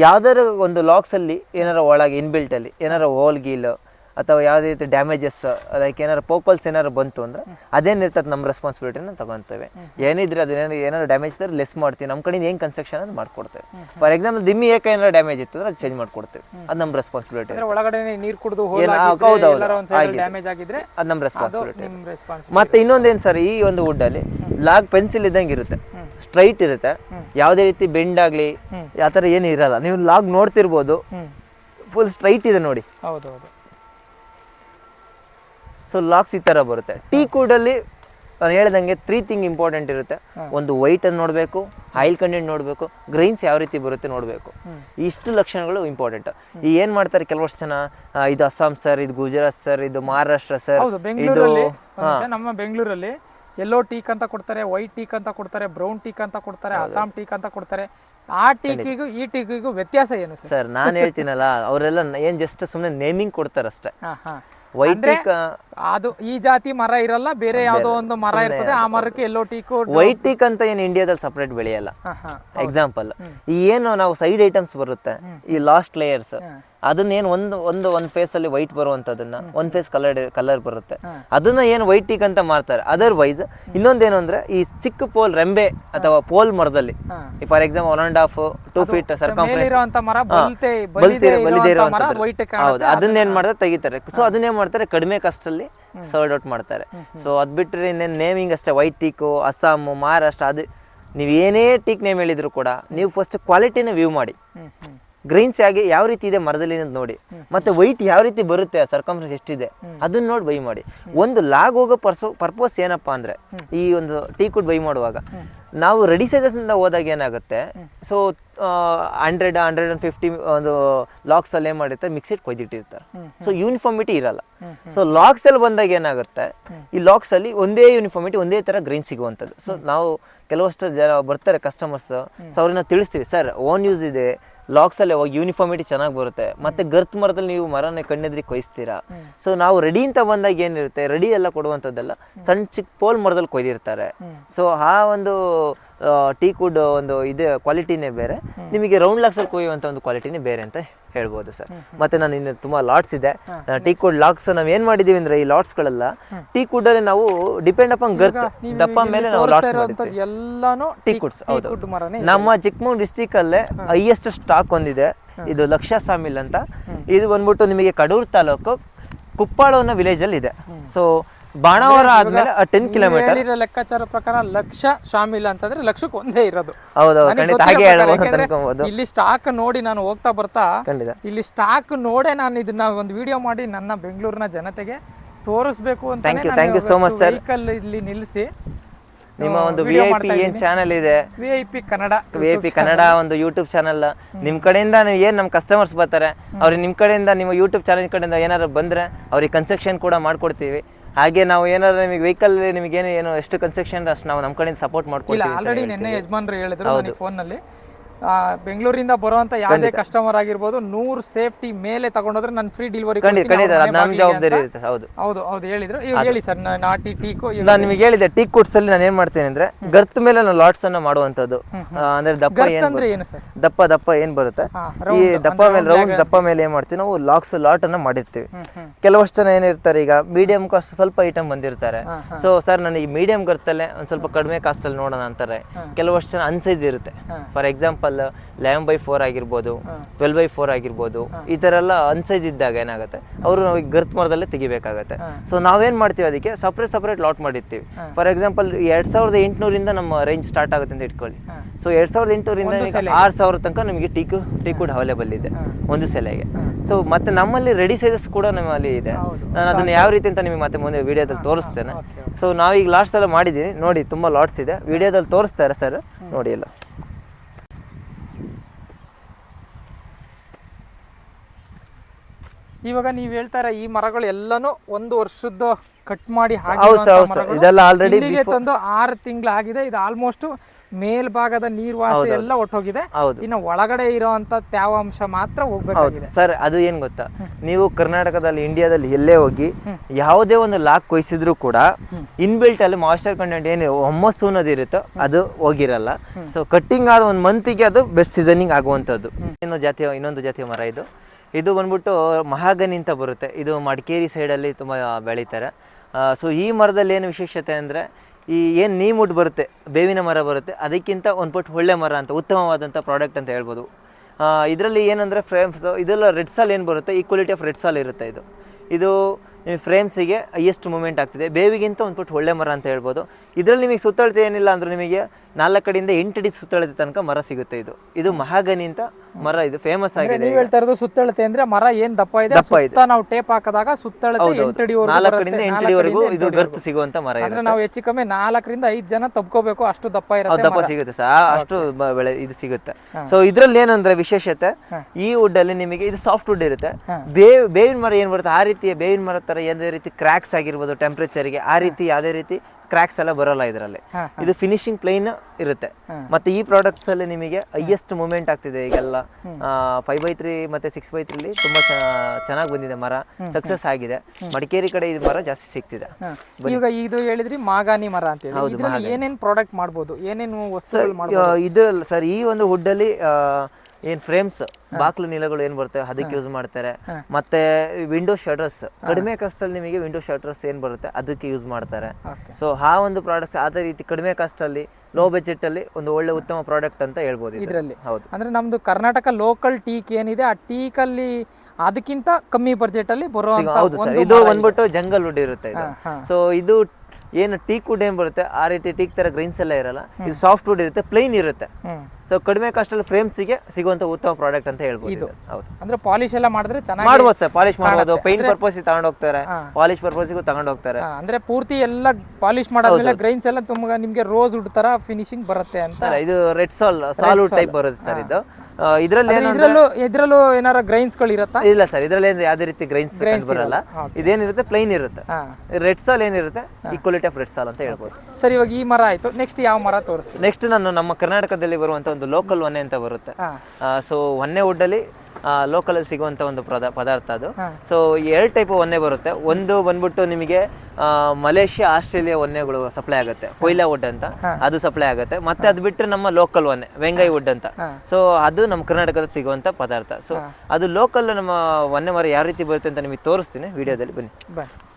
ಯಾವ್ದಾರ ಒಂದು ಲಾಕ್ಸಲ್ಲಿ ಏನಾರ ಒಳಗೆ ಇನ್ಬಿಲ್ಟಲ್ಲಿ ಏನಾರ ಹೋಲ್ ಗೀಲ್ ಅಥವಾ ಯಾವುದೇ ರೀತಿ ಡ್ಯಾಮೇಜಸ್ ಲೈಕ್ ಏನಾರು ಪೋಕಲ್ಸ್ ಏನಾರು ಬಂತು ಅಂದ್ರೆ ಅದೇನಿರ್ತದೆ ನಮ್ಮ ರೆಸ್ಪಾನ್ಸಿಬಿಲಿಟಿನ ತಗೊತೇವೆ. ಏನಿದ್ರೆ ಅದೇನಾರು ಏನಾರು ಡ್ಯಾಮೇಜ್ ಇದ್ರೆ ಲೆಸ್ ಮಾಡ್ತೀವಿ. ನಮ್ಮ ಕಡೆಯಿಂದ ಏನು ಕನ್ಸ್ಟ್ರಕ್ಷನ್ ಅದು ಮಾಡ್ಕೊಡ್ತೇವೆ. ಫಾರ್ ಎಕ್ಸಾಂಪಲ್ ದಿಮ್ಮಿ ಏಕೆ ಏನಾರು ಡ್ಯಾಮೇಜ್ ಇತ್ತು ಅಂದ್ರೆ ಅದು ಚೇಂಜ್ ಮಾಡ್ಕೊಡ್ತೇವೆ. ಅದು ನಮ್ಮ ರೆಸ್ಪಾನ್ಸಿಬಿಲಿಟಿ ಒಳಗಡೆ ನೀರು ಕುಡಿದು ಆಗಿದ್ರೆ ಅದು ನಮ್ಮ ರೆಸ್ಪಾನ್ಸಿಬಿಲಿಟಿ ಮತ್ತೆ ಇನ್ನೊಂದೇನು ಸರ್ ಈ ಒಂದು ವುಡ್ಡಲ್ಲಿ ಲಾಗ್ ಪೆನ್ಸಿಲ್ ಇದ್ದಂಗೆ ಇರುತ್ತೆ. ಸ್ಟ್ರೈಟ್ ಇರುತ್ತೆ. ಯಾವುದೇ ರೀತಿ ಬೆಂಡ್ ಆಗಲಿ ಆ ಥರ ಏನು ಇರಲ್ಲ. ನೀವು ಲಾಗ್ ನೋಡ್ತಿರ್ಬೋದು. ಫುಲ್ ಸ್ಟ್ರೈಟ್ ಇದೆ ನೋಡಿ. ಹೌದು ಹೌದು. ಸೊ ಲಾಕ್ಸ್ ಈ ಥರ ಬರುತ್ತೆ. ಟೀ ಕೂಡಲ್ಲಿ ನಾನು ಹೇಳ್ದಂಗೆ ತ್ರೀ ಥಿಂಗ್ ಇಂಪಾರ್ಟೆಂಟ್ ಇರುತ್ತೆ. ಒಂದು ವೈಟನ್ನು ನೋಡಬೇಕು ಆಯಿಲ್ ಕಂಟೆಂಟ್ ನೋಡಬೇಕು ಗ್ರೈನ್ಸ್ ಯಾವ ರೀತಿ ಬರುತ್ತೆ ನೋಡಬೇಕು. ಇಷ್ಟು ಲಕ್ಷಣಗಳು ಇಂಪಾರ್ಟೆಂಟ್ ಈ ಏನು ಮಾಡ್ತಾರೆ ಕೆಲವಷ್ಟು ಜನ ಇದು ಅಸ್ಸಾಂ ಸರ್ ಇದು ಗುಜರಾತ್ ಸರ್ ಇದು ಮಹಾರಾಷ್ಟ್ರ ಸರ್ ಇದು ನಮ್ಮ ಬೆಂಗಳೂರಲ್ಲಿ ಎಲ್ಲೋ ಟೀಕ್ ಅಂತ ಕೊಡ್ತಾರೆ ವೈಟ್ ಟೀಕ್ ಅಂತ ಕೊಡ್ತಾರೆ ಬ್ರೌನ್ ಟೀಕ್ ಅಂತ ಕೊಡ್ತಾರೆ ಅಸ್ಸಾಂ ಟೀಕ್ ಅಂತ ಕೊಡ್ತಾರೆ. ಆ ಟೀಕಿಗೂ ಈ ಟೀಕಿಗೂ ವ್ಯತ್ಯಾಸ ಏನು ಸರ್? ಸರ್ ನಾನು ಹೇಳ್ತೀನಲ್ಲ ಅವರೆಲ್ಲ ಏನು ಜಸ್ಟ್ ಸುಮ್ಮನೆ ನೇಮಿಂಗ್ ಕೊಡ್ತಾರೆ ಅಷ್ಟೇ ಹಾ ಹಾ ವೈಟ್ ಟೀಕ್ ಅದು ಈ ಜಾತಿ ಮರ ಇರಲ್ಲ ಬೇರೆ ಯಾವ್ದೋ ಒಂದು ಮರ ಇರ್ತದೆ ಆ ಮರಕ್ಕೆ ಎಲ್ಲೋ ಟೀಕು ವೈಟ್ ಟೀಕ್ ಅಂತ ಏನು ಇಂಡಿಯಾದಲ್ಲಿ ಸಪರೇಟ್ ಬೆಳೆಯಲ್ಲ? ಎಕ್ಸಾಂಪಲ್ ಈ ಏನು ನಾವು ಸೈಡ್ ಐಟಮ್ಸ್ ಬರುತ್ತೆ ಈ ಲಾಸ್ಟ್ ಲೇಯರ್ಸ್ ಅದನ್ನ ಏನು ಒಂದು ಒಂದು ಒಂದು ಫೇಸ್ ಅಲ್ಲಿ ವೈಟ್ ಬರುವಂತದನ್ನ ಒಂದ್ ಫೇಸ್ ಕಲರ್ ಕಲರ್ ಬರುತ್ತೆ. ಅದನ್ನ ಏನು ವೈಟ್ ಟೀಕ್ ಅಂತ ಮಾಡ್ತಾರೆ? ಅದರ್ವೈಸ್ ಇನ್ನೊಂದೇನು ಅಂದ್ರೆ ಈ ಚಿಕ್ಕ ಪೋಲ್ ರೆಂಬೆ ಅಥವಾ ಪೋಲ್ ಮರದಲ್ಲಿ for example one and half two feet circumference ಹೌದು. ಅದನ್ನ ಏನ್ ಮಾಡ್ತಾರೆ? ತೆಗಿತಾರೆ. ಸೊ ಅದನ್ನೇ ಮಾಡ್ತಾರೆ? ಕಡಿಮೆ ಕಷ್ಟಲ್ಲಿ ಸರ್ಡ್ ಔಟ್ ಮಾಡ್ತಾರೆ. ಸೊ ಅದ್ ಬಿಟ್ಟರೆ ಇನ್ನೇನು ನೇಮಿಂಗ್ ಅಷ್ಟೇ ವೈಟ್ ಟೀಕು ಅಸ್ಸಾಮು ಮಹಾರಾಷ್ಟ್ರ ಅದು ನೀವು ಏನೇ ಟೀಕ್ ನೇಮ್ ಹೇಳಿದ್ರು ಕೂಡ ನೀವು ಫಸ್ಟ್ ಕ್ವಾಲಿಟಿನ ವ್ಯೂ ಮಾಡಿ. ಗ್ರೈನ್ಸ್ ಆಗಿ ಯಾವ ರೀತಿ ಇದೆ ಮರದಲ್ಲಿ ಅಂತ ನೋಡಿ. ಮತ್ತೆ ವೈಟ್ ಯಾವ ರೀತಿ ಬರುತ್ತೆ ಸರ್ಕಂಫರೆನ್ಸ್ ಎಷ್ಟಿದೆ ಅದನ್ನ ನೋಡಿ ಬೈ ಮಾಡಿ. ಒಂದು ಲಾಗ್ ಹೋಗೋ ಪರ್ಸೋ ಪರ್ಪೋಸ್ ಏನಪ್ಪಾ ಅಂದ್ರೆ ಈ ಒಂದು ಟೀ ಕುಡ್ ಬೈ ಮಾಡುವಾಗ ನಾವು ರೆಡಿ ಸೈಜಸ್ನಿಂದ ಹೋದಾಗ ಏನಾಗುತ್ತೆ? So hundred hundred and fifty ಒಂದು ಲಾಕ್ಸ್ ಅಲ್ಲಿ ಏನ್ ಮಾಡಿರ್ತಾರೆ ಮಿಕ್ಸಿಡ್ ಕೊಯ್ದಿಟ್ಟಿರ್ತಾರೆ. ಸೊ ಯೂನಿಫಾರ್ಮಿಟಿ ಇರಲ್ಲ. ಸೊ ಲಾಕ್ಸ್ ಅಲ್ಲಿ ಬಂದಾಗ ಏನಾಗುತ್ತೆ? ಈ ಲಾಕ್ಸ್ ಅಲ್ಲಿ ಒಂದೇ ಯೂನಿಫಾರ್ಮಿಟಿ ಒಂದೇ ತರ ಗ್ರೈನ್ ಸಿಗುವಂಥದ್ದು. ಸೊ ನಾವು ಕೆಲವಷ್ಟು ಜನ ಬರ್ತಾರೆ ಕಸ್ಟಮರ್ಸ್ ಸೊ ಅವ್ರನ್ನ ತಿಳಿಸ್ತೀವಿ ಸರ್ ಓನ್ ಯೂಸ್ ಇದೆ. ಲಾಕ್ಸ್ ಅಲ್ಲಿ ಅವಾಗ ಯೂನಿಫಾರ್ಮಿಟಿ ಚೆನ್ನಾಗಿ ಬರುತ್ತೆ. ಮತ್ತೆ ಗರ್ತ್ ಮರದಲ್ಲಿ ನೀವು ಮರನ ಕಣ್ಣೆದ್ರಿ ಕೊಯ್ಸ್ತೀರಾ? ಸೊ ನಾವು ರೆಡಿ ಅಂತ ಬಂದಾಗ ಏನಿರುತ್ತೆ? ರೆಡಿ ಎಲ್ಲ ಕೊಡುವಂಥದ್ದೆಲ್ಲ ಸಣ್ಣ ಚಿಕ್ಕ ಪೋಲ್ ಮರದಲ್ಲಿ ಕೊಯ್ದಿರ್ತಾರೆ. ಸೊ ಆ ಒಂದು ಟೀ ಕುಡ್ ಒಂದು ಇದೆ ಕ್ವಾಲಿಟಿನೇ ಬೇರೆ. ನಿಮಗೆ ರೌಂಡ್ ಲಾಕ್ಸಲ್ಲಿ ಕೊಯ್ಯುವಂಥ ಒಂದು ಕ್ವಾಲಿಟಿನೇ ಬೇರೆ ಅಂತ ಹೇಳ್ಬೋದು ಸರ್. ಮತ್ತೆ ನಾನು ಇನ್ನು ತುಂಬಾ ಲಾಟ್ಸ್ ಇದೆ. ಟೀ ಕುಡ್ ಲಾಕ್ಸ್ ನಾವು ಏನ್ ಮಾಡಿದೀವಿ ಅಂದ್ರೆ ಈ ಲಾಟ್ಸ್ಗಳೆಲ್ಲ ಟೀ ಕುಡ್ ಅಲ್ಲಿ ನಾವು ಡಿಪೆಂಡ್ ಅಪ್ ಗರ್ತ್ ದಪ್ಪ ಮೇಲೆ ನಾವು ಲಾಟ್ಸ್ ಎಲ್ಲಾನು ಟೀ ಕುಡ್ಸ್ ಹೌದು. ನಮ್ಮ ಚಿಕ್ಕಮಗಳೂರು ಡಿಸ್ಟಿಕ್ ಅಲ್ಲೇ ಹೈಯೆಸ್ಟ್ ಸ್ಟಾಕ್ ಹೊಂದಿದೆ ಇದು ಲಕ್ಷ ಸಾಮಿಲ್ ಅಂತ ಇದು ಬಂದ್ಬಿಟ್ಟು ನಿಮಗೆ ಕಡೂರು ತಾಲೂಕು ಕುಪ್ಪಾಳು ಅನ್ನೋ ವಿಲೇಜ್ ಅಲ್ಲಿ ಇದೆ. ಸೊ ಬಾಣಾವರ ಆದ್ಮೇಲೆ ಟೆನ್ ಕಿಲೋಮೀಟರ್ ಹೇಳಿರೋ ಲೆಕ್ಕಾಚಾರ ಪ್ರಕಾರ ಲಕ್ಷ ಶಾಮಿಲ್ ಅಂತಂದ್ರೆ ಲಕ್ಷಕ್ಕೆ ಒಂದೇ ಇರೋದು. ಹೌದೌದು ನನಗೆ ಖಂಡಿತ ಗೊತ್ತಿರೋ ಹಾಗೆ ಪ್ರಕಾರ ಹೇಳ್ಬೋದು ಅಂತ ಅನ್ಕೊಬೋದು. ಇಲ್ಲಿ ಸ್ಟಾಕ್ ನೋಡಿ ನಾನು ಹೋಗ್ತಾ ಬರ್ತಾ ಖಂಡಿತ. ಇಲ್ಲಿ ಸ್ಟಾಕ್ ನೋಡೇ ನಾನು ಇದನ್ನ ಒಂದು ವಿಡಿಯೋ ಮಾಡಿ ನನ್ನ ಬೆಂಗಳೂರಿನ ಜನತೆಗೆ ತೋರಿಸ್ಬೇಕು ಅಂತ Thank you, thank you so much, sir. Vehicle ಇಲ್ಲಿ ನಿಲ್ಲಿಸಿ ನಿಮ್ಮ ಒಂದು ವಿ ಐ ಪಿ ಏನ್ ಚಾನಲ್ ಇದೆ? V I P Kannada V I P Kannada ಒಂದು ಯೂಟ್ಯೂಬ್ ಚಾನಲ್ ನಿಮ್ಮ ಕಡೆಯಿಂದ ನೀವು ಏನು ನಮ್ಮ ಕಸ್ಟಮರ್ಸ್ ಬರ್ತಾರೆ ಅವ್ರಿಗೆ ನಿಮ್ಮ ಕಡೆಯಿಂದ ನಿಮ್ಮ ಯೂಟ್ಯೂಬ್ ಚಾನಲ್ ಕಡೆಯಿಂದ ಏನಾದ್ರು ಬಂದ್ರೆ ಅವ್ರಿಗೆ ಕನ್ಸೆಕ್ಷನ್ ಕೂಡ ಮಾಡ್ಕೊಡ್ತೀವಿ. ಹಾಗೆ ನಾವು ಏನಾದ್ರು ನಿಮಗೆ ವೆಹಿಕಲ್ ನಿಮಗೆ ಏನು ಏನು ಎಷ್ಟು ಕನ್ಸೆಕ್ಷನ್ ಅಷ್ಟು ನಾವು ನಮ್ಮ ಕಡೆಯಿಂದ ಸಪೋರ್ಟ್ ಇಲ್ಲ ಮಾಡ್ಕೊಡ್ತೀವಿ ಅಂತ ಆಲ್ರೆಡಿ ನಿನ್ನೆ ಯಜಮಾನ್ರು ಹೇಳಿದ್ರು ಫೋನ್ ಫೋನ್ನಲ್ಲಿ ಬೆಂಗಳೂರಿಂದ ಬರುವಂತ ಯಾವುದೇ ಕಸ್ಟಮರ್ ಆಗಿರ್ಬೋದು ನೂರು ಸೇಫ್ಟಿ ಮೇಲೆ ತಗೊಂಡೋದ್ರೆ ನಾನು ಫ್ರೀ ಡೆಲಿವರಿ ನಮ್ಮ ಜವಾಬ್ದಾರಿ ಇರುತ್ತೆ ಹೌದು. ಹೌದು ಹೌದು ಹೇಳಿದ್ರು. ಇವಾಗ ಹೇಳಿ ಸರ್ ನಾಟಿ ಟೀಕು ನಾನು ನಿಮಗೆ ಹೇಳಿದೆ ಟೀ ಕುಡ್ಸ್ ಅಲ್ಲಿ ನಾನು ಏನ್ ಮಾಡ್ತೇನೆ ಅಂದ್ರೆ ಗರ್ತ್ ಮೇಲೆ ನಾನು ಲಾಟ್ಸ್ ಅನ್ನ ಮಾಡುವಂತದ್ದು ಅಂದ್ರೆ ದಪ್ಪ ಏನ್ ದಪ್ಪ ದಪ್ಪ ಏನ್ ಬರುತ್ತೆ? ಈ ದಪ್ಪ ಮೇಲೆ ರೌಂಡ್ ದಪ್ಪ ಮೇಲೆ ಏನ್ ಮಾಡ್ತೀವಿ ನಾವು ಲಾಕ್ಸ್ ಲಾಟ್ ಅನ್ನ ಮಾಡಿರ್ತೀವಿ. ಕೆಲವಷ್ಟು ಜನ ಏನಿರ್ತಾರೆ ಈಗ ಮೀಡಿಯಂ ಕಾಸ್ಟ್ ಸ್ವಲ್ಪ ಐಟಮ್ ಬಂದಿರ್ತಾರೆ. ಸೊ ಸರ್ ನನಗೆ ಮೀಡಿಯಂ ಗರ್ತಲ್ಲೇ ಒಂದ್ ಸ್ವಲ್ಪ ಕಡಿಮೆ ಕಾಸ್ಟ್ ಅಲ್ಲಿ ನೋಡೋಣ ಅಂತಾರೆ. ಕೆಲವಷ್ಟು ಜನ ಅನ್ಸೈಜ್ ಇರುತ್ತೆ. For example eleven by four ಆಗಿರ್ಬೋದು ಟ್ವೆಲ್ ಬೈ ಫೋರ್ ಆಗಿರ್ಬೋದು ಈ ಥರ ಎಲ್ಲ ಅನ್ಸೈಜ್ ಇದ್ದಾಗ ಏನಾಗುತ್ತೆ? ಅವರು ನಾವು ಗರ್ತ್ ಮರದಲ್ಲೇ ತೆಗಿಬೇಕಾಗತ್ತೆ. ಸೊ ನಾವೇನು ಮಾಡ್ತೀವಿ ಅದಕ್ಕೆ? ಸಪ್ರೇಟ್ ಸಪ್ರೇಟ್ ಲಾಟ್ ಮಾಡಿರ್ತೀವಿ. ಫಾರ್ ಎಕ್ಸಾಂಪಲ್ ಎರಡು ಸಾವಿರದ ಎಂಟುನೂರಿಂದ ನಮ್ಮ ರೇಂಜ್ ಸ್ಟಾರ್ಟ್ ಆಗುತ್ತೆ ಅಂತ ಇಟ್ಕೊಳ್ಳಿ. ಸೊ ಎರಡು ಸಾವಿರದ ಎಂಟುನೂರಿಂದ ಆರು ಸಾವಿರ ತನಕ ನಮಗೆ ಟೀಕು ಟೀಕು ಕೂಡ ಅವೈಲೇಬಲ್ ಇದೆ. ಒಂದು ಸೆಲೆಗೆ ಸೊ ಮತ್ತೆ ನಮ್ಮಲ್ಲಿ ರೆಡಿ ಸೈಜಸ್ ಕೂಡ ನಮ್ಮಲ್ಲಿ ಇದೆ. ನಾನು ಅದನ್ನ ಯಾವ ರೀತಿ ಅಂತ ನಿಮಗೆ ಮತ್ತೆ ಮುಂದೆ ವಿಡಿಯೋದಲ್ಲಿ ತೋರಿಸ್ತೇನೆ. ಸೊ ನಾವೀಗ ಲಾಸ್ಟ್ ಎಲ್ಲ ಮಾಡಿದ್ದೀನಿ ನೋಡಿ ತುಂಬಾ ಲಾಟ್ಸ್ ಇದೆ. ವಿಡಿಯೋದಲ್ಲಿ ತೋರಿಸ್ತಾರೆ ಸರ್ ನೋಡಿ ಎಲ್ಲ. ಇವಾಗ ನೀವು ಹೇಳ್ತಾರ ಈ ಮರಗಳು ಎಲ್ಲಾನು ಒಂದು ವರ್ಷದ ಕಟ್ ಮಾಡಿ ಇದೆಲ್ಲ ಆಲ್ರೆಡಿ ತಂದು ಆರು ತಿಂಗಳು ಆಗಿದೆ ಇದು ಆಲ್ಮೋಸ್ಟ್ ಮೇಲ್ಭಾಗದ ನೀರ್ವಾಸಿ ಎಲ್ಲ ಒಟ್ಟೋಗಿದೆ. ಇನ್ನು ಒಳಗಡೆ ಇರುವಂತ ತ್ಯಾವಾಂಶ ಮಾತ್ರ ಹೋಗ್ಬೇಕಾಗಿದೆ. ಸರ್ ಅದು ಏನ್ ಗೊತ್ತಾ? ನೀವು ಕರ್ನಾಟಕದಲ್ಲಿ ಇಂಡಿಯಾದಲ್ಲಿ ಎಲ್ಲೇ ಹೋಗಿ ಯಾವುದೇ ಒಂದು ಲಾಕ್ ಕೊಯ್ಸಿದ್ರು ಕೂಡ ಇನ್ಬಿಲ್ಟ್ ಅಲ್ಲಿ ಮಾಸ್ಟರ್ ಕಂಟೆಂಟ್ ಏನು ಹೊಮ್ಮಸ್ಸು ಅನ್ನೋದು ಇರುತ್ತೋ ಅದು ಹೋಗಿರಲ್ಲ. ಸೊ ಕಟ್ಟಿಂಗ್ ಆದ ಒಂದು ಮಂತಿಗೆ ಅದು ಬೆಸ್ಟ್ ಸೀಸನಿಂಗ್ ಆಗುವಂತದ್ದು ಇನ್ನೊಂದು ಜಾತಿಯ ಇನ್ನೊಂದು ಜಾತಿಯ ಮರ ಇದು. ಇದು ಬಂದ್ಬಿಟ್ಟು ಮಹಾಗನಿ ಅಂತ ಬರುತ್ತೆ. ಇದು ಮಡಿಕೇರಿ ಸೈಡಲ್ಲಿ ತುಂಬ ಬೆಳೀತಾರೆ. ಸೊ ಈ ಮರದಲ್ಲಿ ಏನು ವಿಶೇಷತೆ ಅಂದರೆ, ಈ ಏನು ನೀಮುಡ್ ಬರುತ್ತೆ, ಬೇವಿನ ಮರ ಬರುತ್ತೆ, ಅದಕ್ಕಿಂತ ಒಂದು ಪಟ್ಟು ಒಳ್ಳೆ ಮರ ಅಂತ ಉತ್ತಮವಾದಂಥ ಪ್ರಾಡಕ್ಟ್ ಅಂತ ಹೇಳ್ಬೋದು. ಇದರಲ್ಲಿ ಏನಂದರೆ ಫ್ರೇಮ್ಸ್ ಇದೆಲ್ಲ ರೆಡ್ ಸಾಲ್ ಏನು ಬರುತ್ತೆ ಈಕ್ವಾಲಿಟಿ ಆಫ್ ರೆಡ್ ಸಾಲ್ ಇರುತ್ತೆ ಇದು. ಇದು ಫ್ರೇಮ್ಸಿಗೆ ಹೈಯೆಸ್ಟ್ ಮೂಮೆಂಟ್ ಆಗ್ತಿದೆ. ಬೇವಿಗಿಂತ ಒಂದು ಪಟ್ಟು ಒಳ್ಳೆ ಮರ ಅಂತ ಹೇಳ್ಬೋದು. ಇದರಲ್ಲಿ ನಿಮಗೆ ಸುತ್ತಳತೆ ಏನಿಲ್ಲ ಅಂದರೆ ನಿಮಗೆ ನಾಲ್ಕು ಕಡೆಯಿಂದ ಎಂಟು ಅಡಿ ಸುತ್ತಳತೆ ತನಕ ಮರ ಸಿಗುತ್ತೆ ಇದು. ಇದು ಮಹಾಗನಿ ಅಂತ ಮರ ಇದು ಫೇಮಸ್ ಆಗಿದೆ ನೀವು ಹೇಳ್ತಾ ಇರೋದು ಸುತ್ತಳತೆ ಅಂದ್ರೆ ಮರ ಏನ್ ದಪ್ಪ ಇದೆ ದಪ್ಪ ಇದೆ. ನಾವು ಟೇಪ್ ಹಾಕಿದಾಗ ಸುತ್ತಳತೆ ಎಂಟು ನಾಲ್ಕು ಕಡೆಯಿಂದ ಎಂಟು ಅಡಿವರೆಗೂ ಇದು ಗರ್ತ್ ಸಿಗುವಂತ ಮರ ಇದೆ ಅಂದ್ರೆ ನಾವು ಹೆಚ್ಚು ಕಮ್ಮಿ ನಾಲ್ಕರಿಂದ ಐದು ಜನ ತಬ್ಕೋಬೇಕು ಅಷ್ಟು ದಪ್ಪ ಇರುತ್ತೆ ದಪ್ಪ ಸಿಗುತ್ತೆ ಸರ್. ಅಷ್ಟು ಬೆಳೆ ಇದು ಸಿಗುತ್ತೆ. ಸೊ ಇದ್ರಲ್ಲಿ ಏನಂದ್ರೆ ವಿಶೇಷತೆ ಈ ವುಡ್ ಅಲ್ಲಿ ನಿಮಗೆ ಇದು ಸಾಫ್ಟ್ ವುಡ್ ಇರುತ್ತೆ. ಬೇವ್ ಬೇವಿನ ಮರ ಏನ್ ಬರುತ್ತೆ? ಆ ರೀತಿಯ ಬೇವಿನ ಮರ ತರ ಯಾವುದೇ ರೀತಿ ಕ್ರ್ಯಾಕ್ಸ್ ಆಗಿರ್ಬೋದು ಟೆಂಪ್ರೇಚರ್ಗೆ ಆ ರೀತಿ ಯಾವುದೇ ರೀತಿ ಕ್ರ್ಯಾಕ್ಸ್ ಎಲ್ಲ ಬರೋಲ್ಲ ಇದರಲ್ಲಿ. ಇದು ಫಿನಿಶಿಂಗ್ ಪ್ಲೇನ್ ಇರುತ್ತೆ. ಮತ್ತೆ ಈ ಪ್ರಾಡಕ್ಟ್ಸ್ ಅಲ್ಲಿ ನಿಮಗೆ ಹೈಯೆಸ್ಟ್ ಮೂವ್ಮೆಂಟ್ ಆಗ್ತಿದೆ ಈಗೆಲ್ಲ. ಫೈವ್ ಬೈ ತ್ರೀ ಮತ್ತೆ ಸಿಕ್ಸ್ ಬೈ ತ್ರೀಲಿ ತುಂಬಾ ಚೆನ್ನಾಗಿ ಬಂದಿದೆ ಮರ. ಸಕ್ಸಸ್ ಆಗಿದೆ. ಮಡಿಕೇರಿ ಕಡೆ ಇದು ಮರ ಜಾಸ್ತಿ ಸಿಗ್ತಿದೆ. ಈಗ ಇದು ಹೇಳಿದ್ರಿ ಮಾಗಾನಿ ಮರ ಅಂತ ಹೇಳಿ. ಏನೇನು ಏನೇನ್ ಪ್ರಾಡಕ್ಟ್ ಮಾಡ್ಬೋದು? ಏನೇನು ಇದು ಸರ್ ಈ ಒಂದು ಹುಡ್ ಅಲ್ಲಿ ಏನ್ ಫ್ರೇಮ್ಸ್ ಬಾಕ್ಲು ನೀಲಗಳು ಏನ್ ಬರುತ್ತೆ? ಅದಕ್ಕೆ ಯೂಸ್ ಮಾಡ್ತಾರೆ. ಮತ್ತೆ ವಿಂಡೋ ಶಟರ್ಸ್ ಕಡಿಮೆ ಕಾಸ್ಟಲ್ಲಿ ನಿಮಗೆ ವಿಂಡೋ ಶಟರ್ಸ್ ಏನ್ ಬರುತ್ತೆ? ಅದಕ್ಕೆ ಯೂಸ್ ಮಾಡ್ತಾರೆ. ಸೊ ಆ ಒಂದು ಪ್ರಾಡಕ್ಟ್ಸ್ ಅದೇ ರೀತಿ ಕಡಿಮೆ ಕಾಸ್ಟ್ ಅಲ್ಲಿ ಲೋ ಬಜೆಟ್ ಅಲ್ಲಿ ಒಂದು ಒಳ್ಳೆ ಉತ್ತಮ ಪ್ರಾಡಕ್ಟ್ ಅಂತ ಹೇಳ್ಬೋದು ಇದು. ಇದರಲ್ಲಿ. ಹೌದು. ಅಂದ್ರೆ ನಮ್ದು ಕರ್ನಾಟಕ ಲೋಕಲ್ ಟೀಕ್ ಏನಿದೆ ಆ ಟೀಕ್ ಅಲ್ಲಿ ಅದಕ್ಕಿಂತ ಕಮ್ಮಿ ಬಜೆಟ್ ಅಲ್ಲಿ ಬರೋ ಹೌದು ಸರ್. ಇದು ಬಂದ್ಬಿಟ್ಟು ಜಂಗಲ್ ವುಡ್ ಇರುತ್ತೆ. ಸೊ ಇದು ಏನು ಟೀಕ್ ವುಡ್ ಏನ್ ಬರುತ್ತೆ? ಆ ರೀತಿ ಟೀಕ್ ತರ ಗ್ರೈನ್ಸ್ ಎಲ್ಲ ಇರಲ್ಲ. ಇದು ಸಾಫ್ಟ್ ವುಡ್ ಇರುತ್ತೆ ಪ್ಲೈನ್ ಇರುತ್ತೆ. ಸೊ ಕಡಿಮೆ ಕಾಸ್ಟಲ್ಲಿ ಫ್ರೇಮ್ಸಿಗೆ ಸಿಗುವಂತ ಉತ್ತಮ ಪ್ರಾಡಕ್ಟ್ ಅಂತ ಹೇಳ್ಬೋದು ಇದು. ಹೌದು. ಅಂದ್ರೆ ಪಾಲಿಶ್ ಎಲ್ಲ ಮಾಡಿದ್ರೆ ಚೆನ್ನಾಗಿ ಮಾಡ್ಬೋದು ಸರ್ ಪಾಲಿಶ್ ಮಾಡ್ಬೋದು. ಪೇಂಟ್ ಪರ್ಪಸ್ ತಗೊಂಡು ಹೋಗ್ತಾರೆ. ಪಾಲಿಶ್ ಪರ್ಪಸ್ಗೂ ತಗೊಂಡು ಹೋಗ್ತಾರೆ. ಅಂದ್ರೆ ಪೂರ್ತಿ ಎಲ್ಲ ಪಾಲಿಶ್ ಮಾಡೋದ್ರಿಂದ ಗ್ರೈನ್ಸ್ ಎಲ್ಲ ತುಂಬಾ ನಿಮ್ಗೆ ರೋಸ್ ವುಡ್ ತರ ಫಿನಿಶಿಂಗ್ ಬರುತ್ತೆ ಅಂತ. ಇದು ರೆಡ್ ಸಾಲ್ ಸಾಲ್ವುಡ್ ಟೈಪ್ ಬರುತ್ತೆ ಸರ್ ಇದು. ಇದರಲ್ಲಿ ಏನಂದ್ರೆ ಇದ್ರಲ್ಲೂ ಇದ್ರಲ್ಲೂ ಏನಾರ ಗ್ರೈನ್ಸ್ಗಳು ಇರುತ್ತಾ? ಇಲ್ಲ ಸರ್ ಇದರಲ್ಲಿ ಏನು ಯಾವುದೇ ರೀತಿ ಗ್ರೈನ್ಸ್ ಬರಲ್ಲ. ಇದೇನಿರುತ್ತೆ? ಪ್ಲೈನ್ ಇರುತ್ತೆ. ರೆಡ್ ಸಾಲ್ ಏನಿರುತ್ತೆ? ಈಕ್ವಾಲಿಟಿ ಆಫ್ ರೆಡ್ ಸಾಲ್ ಅಂತ ಹೇಳ್ಬೋದು. ಸರ್ ಇವಾಗ ಈ ಮರ ಆಯ್ತು. ನೆಕ್ಸ್ಟ್ ಯಾವ ಮರ ತೋರಿಸ್ತೀವಿ ನೆಕ್ಸ್ಟ್ ನಾನು ನಮ್ಮ ಕರ್ನಾಟಕದಲ್ಲಿ ಬರುವಂತ ಒಂದು ಲೋಕಲ್ ಒನ್ನೆ ಅಂತ ಬರುತ್ತೆ. ಸೊ ಒನ್ನೆ ಲೋಕಲ್ ಅಲ್ಲಿ ಸಿಗುವಂತ ಒಂದು ಪದ ಪದಾರ್ಥ ಅದು. ಸೊ ಎರಡು ಟೈಪ್ ಒನ್ನೆ ಬರುತ್ತೆ. ಒಂದು ಬಂದ್ಬಿಟ್ಟು ನಿಮಗೆ ಮಲೇಷ್ಯಾ ಆಸ್ಟ್ರೇಲಿಯಾ ಒನ್ನೆಗಳು ಸಪ್ಲೈ ಆಗುತ್ತೆ. ಕೊಯ್ಲಾ ವುಡ್ ಅಂತ. ಅದು ಸಪ್ಲೈ ಆಗುತ್ತೆ. ಮತ್ತೆ ಅದು ಬಿಟ್ಟರೆ ನಮ್ಮ ಲೋಕಲ್ ಒನ್ನೆ ವೆಂಗೈ ವುಡ್ ಅಂತ. ಸೊ ಅದು ನಮ್ಮ ಕರ್ನಾಟಕದಲ್ಲಿ ಸಿಗುವಂತ ಪದಾರ್ಥ. ಸೊ ಅದು ಲೋಕಲ್ ನಮ್ಮ ಒನ್ನೆ ಮರ ಯಾವ ರೀತಿ ಬರುತ್ತೆ ಅಂತ ನಿಮಗೆ ತೋರಿಸ್ತೀನಿ. ವಿಡಿಯೋದಲ್ಲಿ ಬನ್ನಿ. ಆ,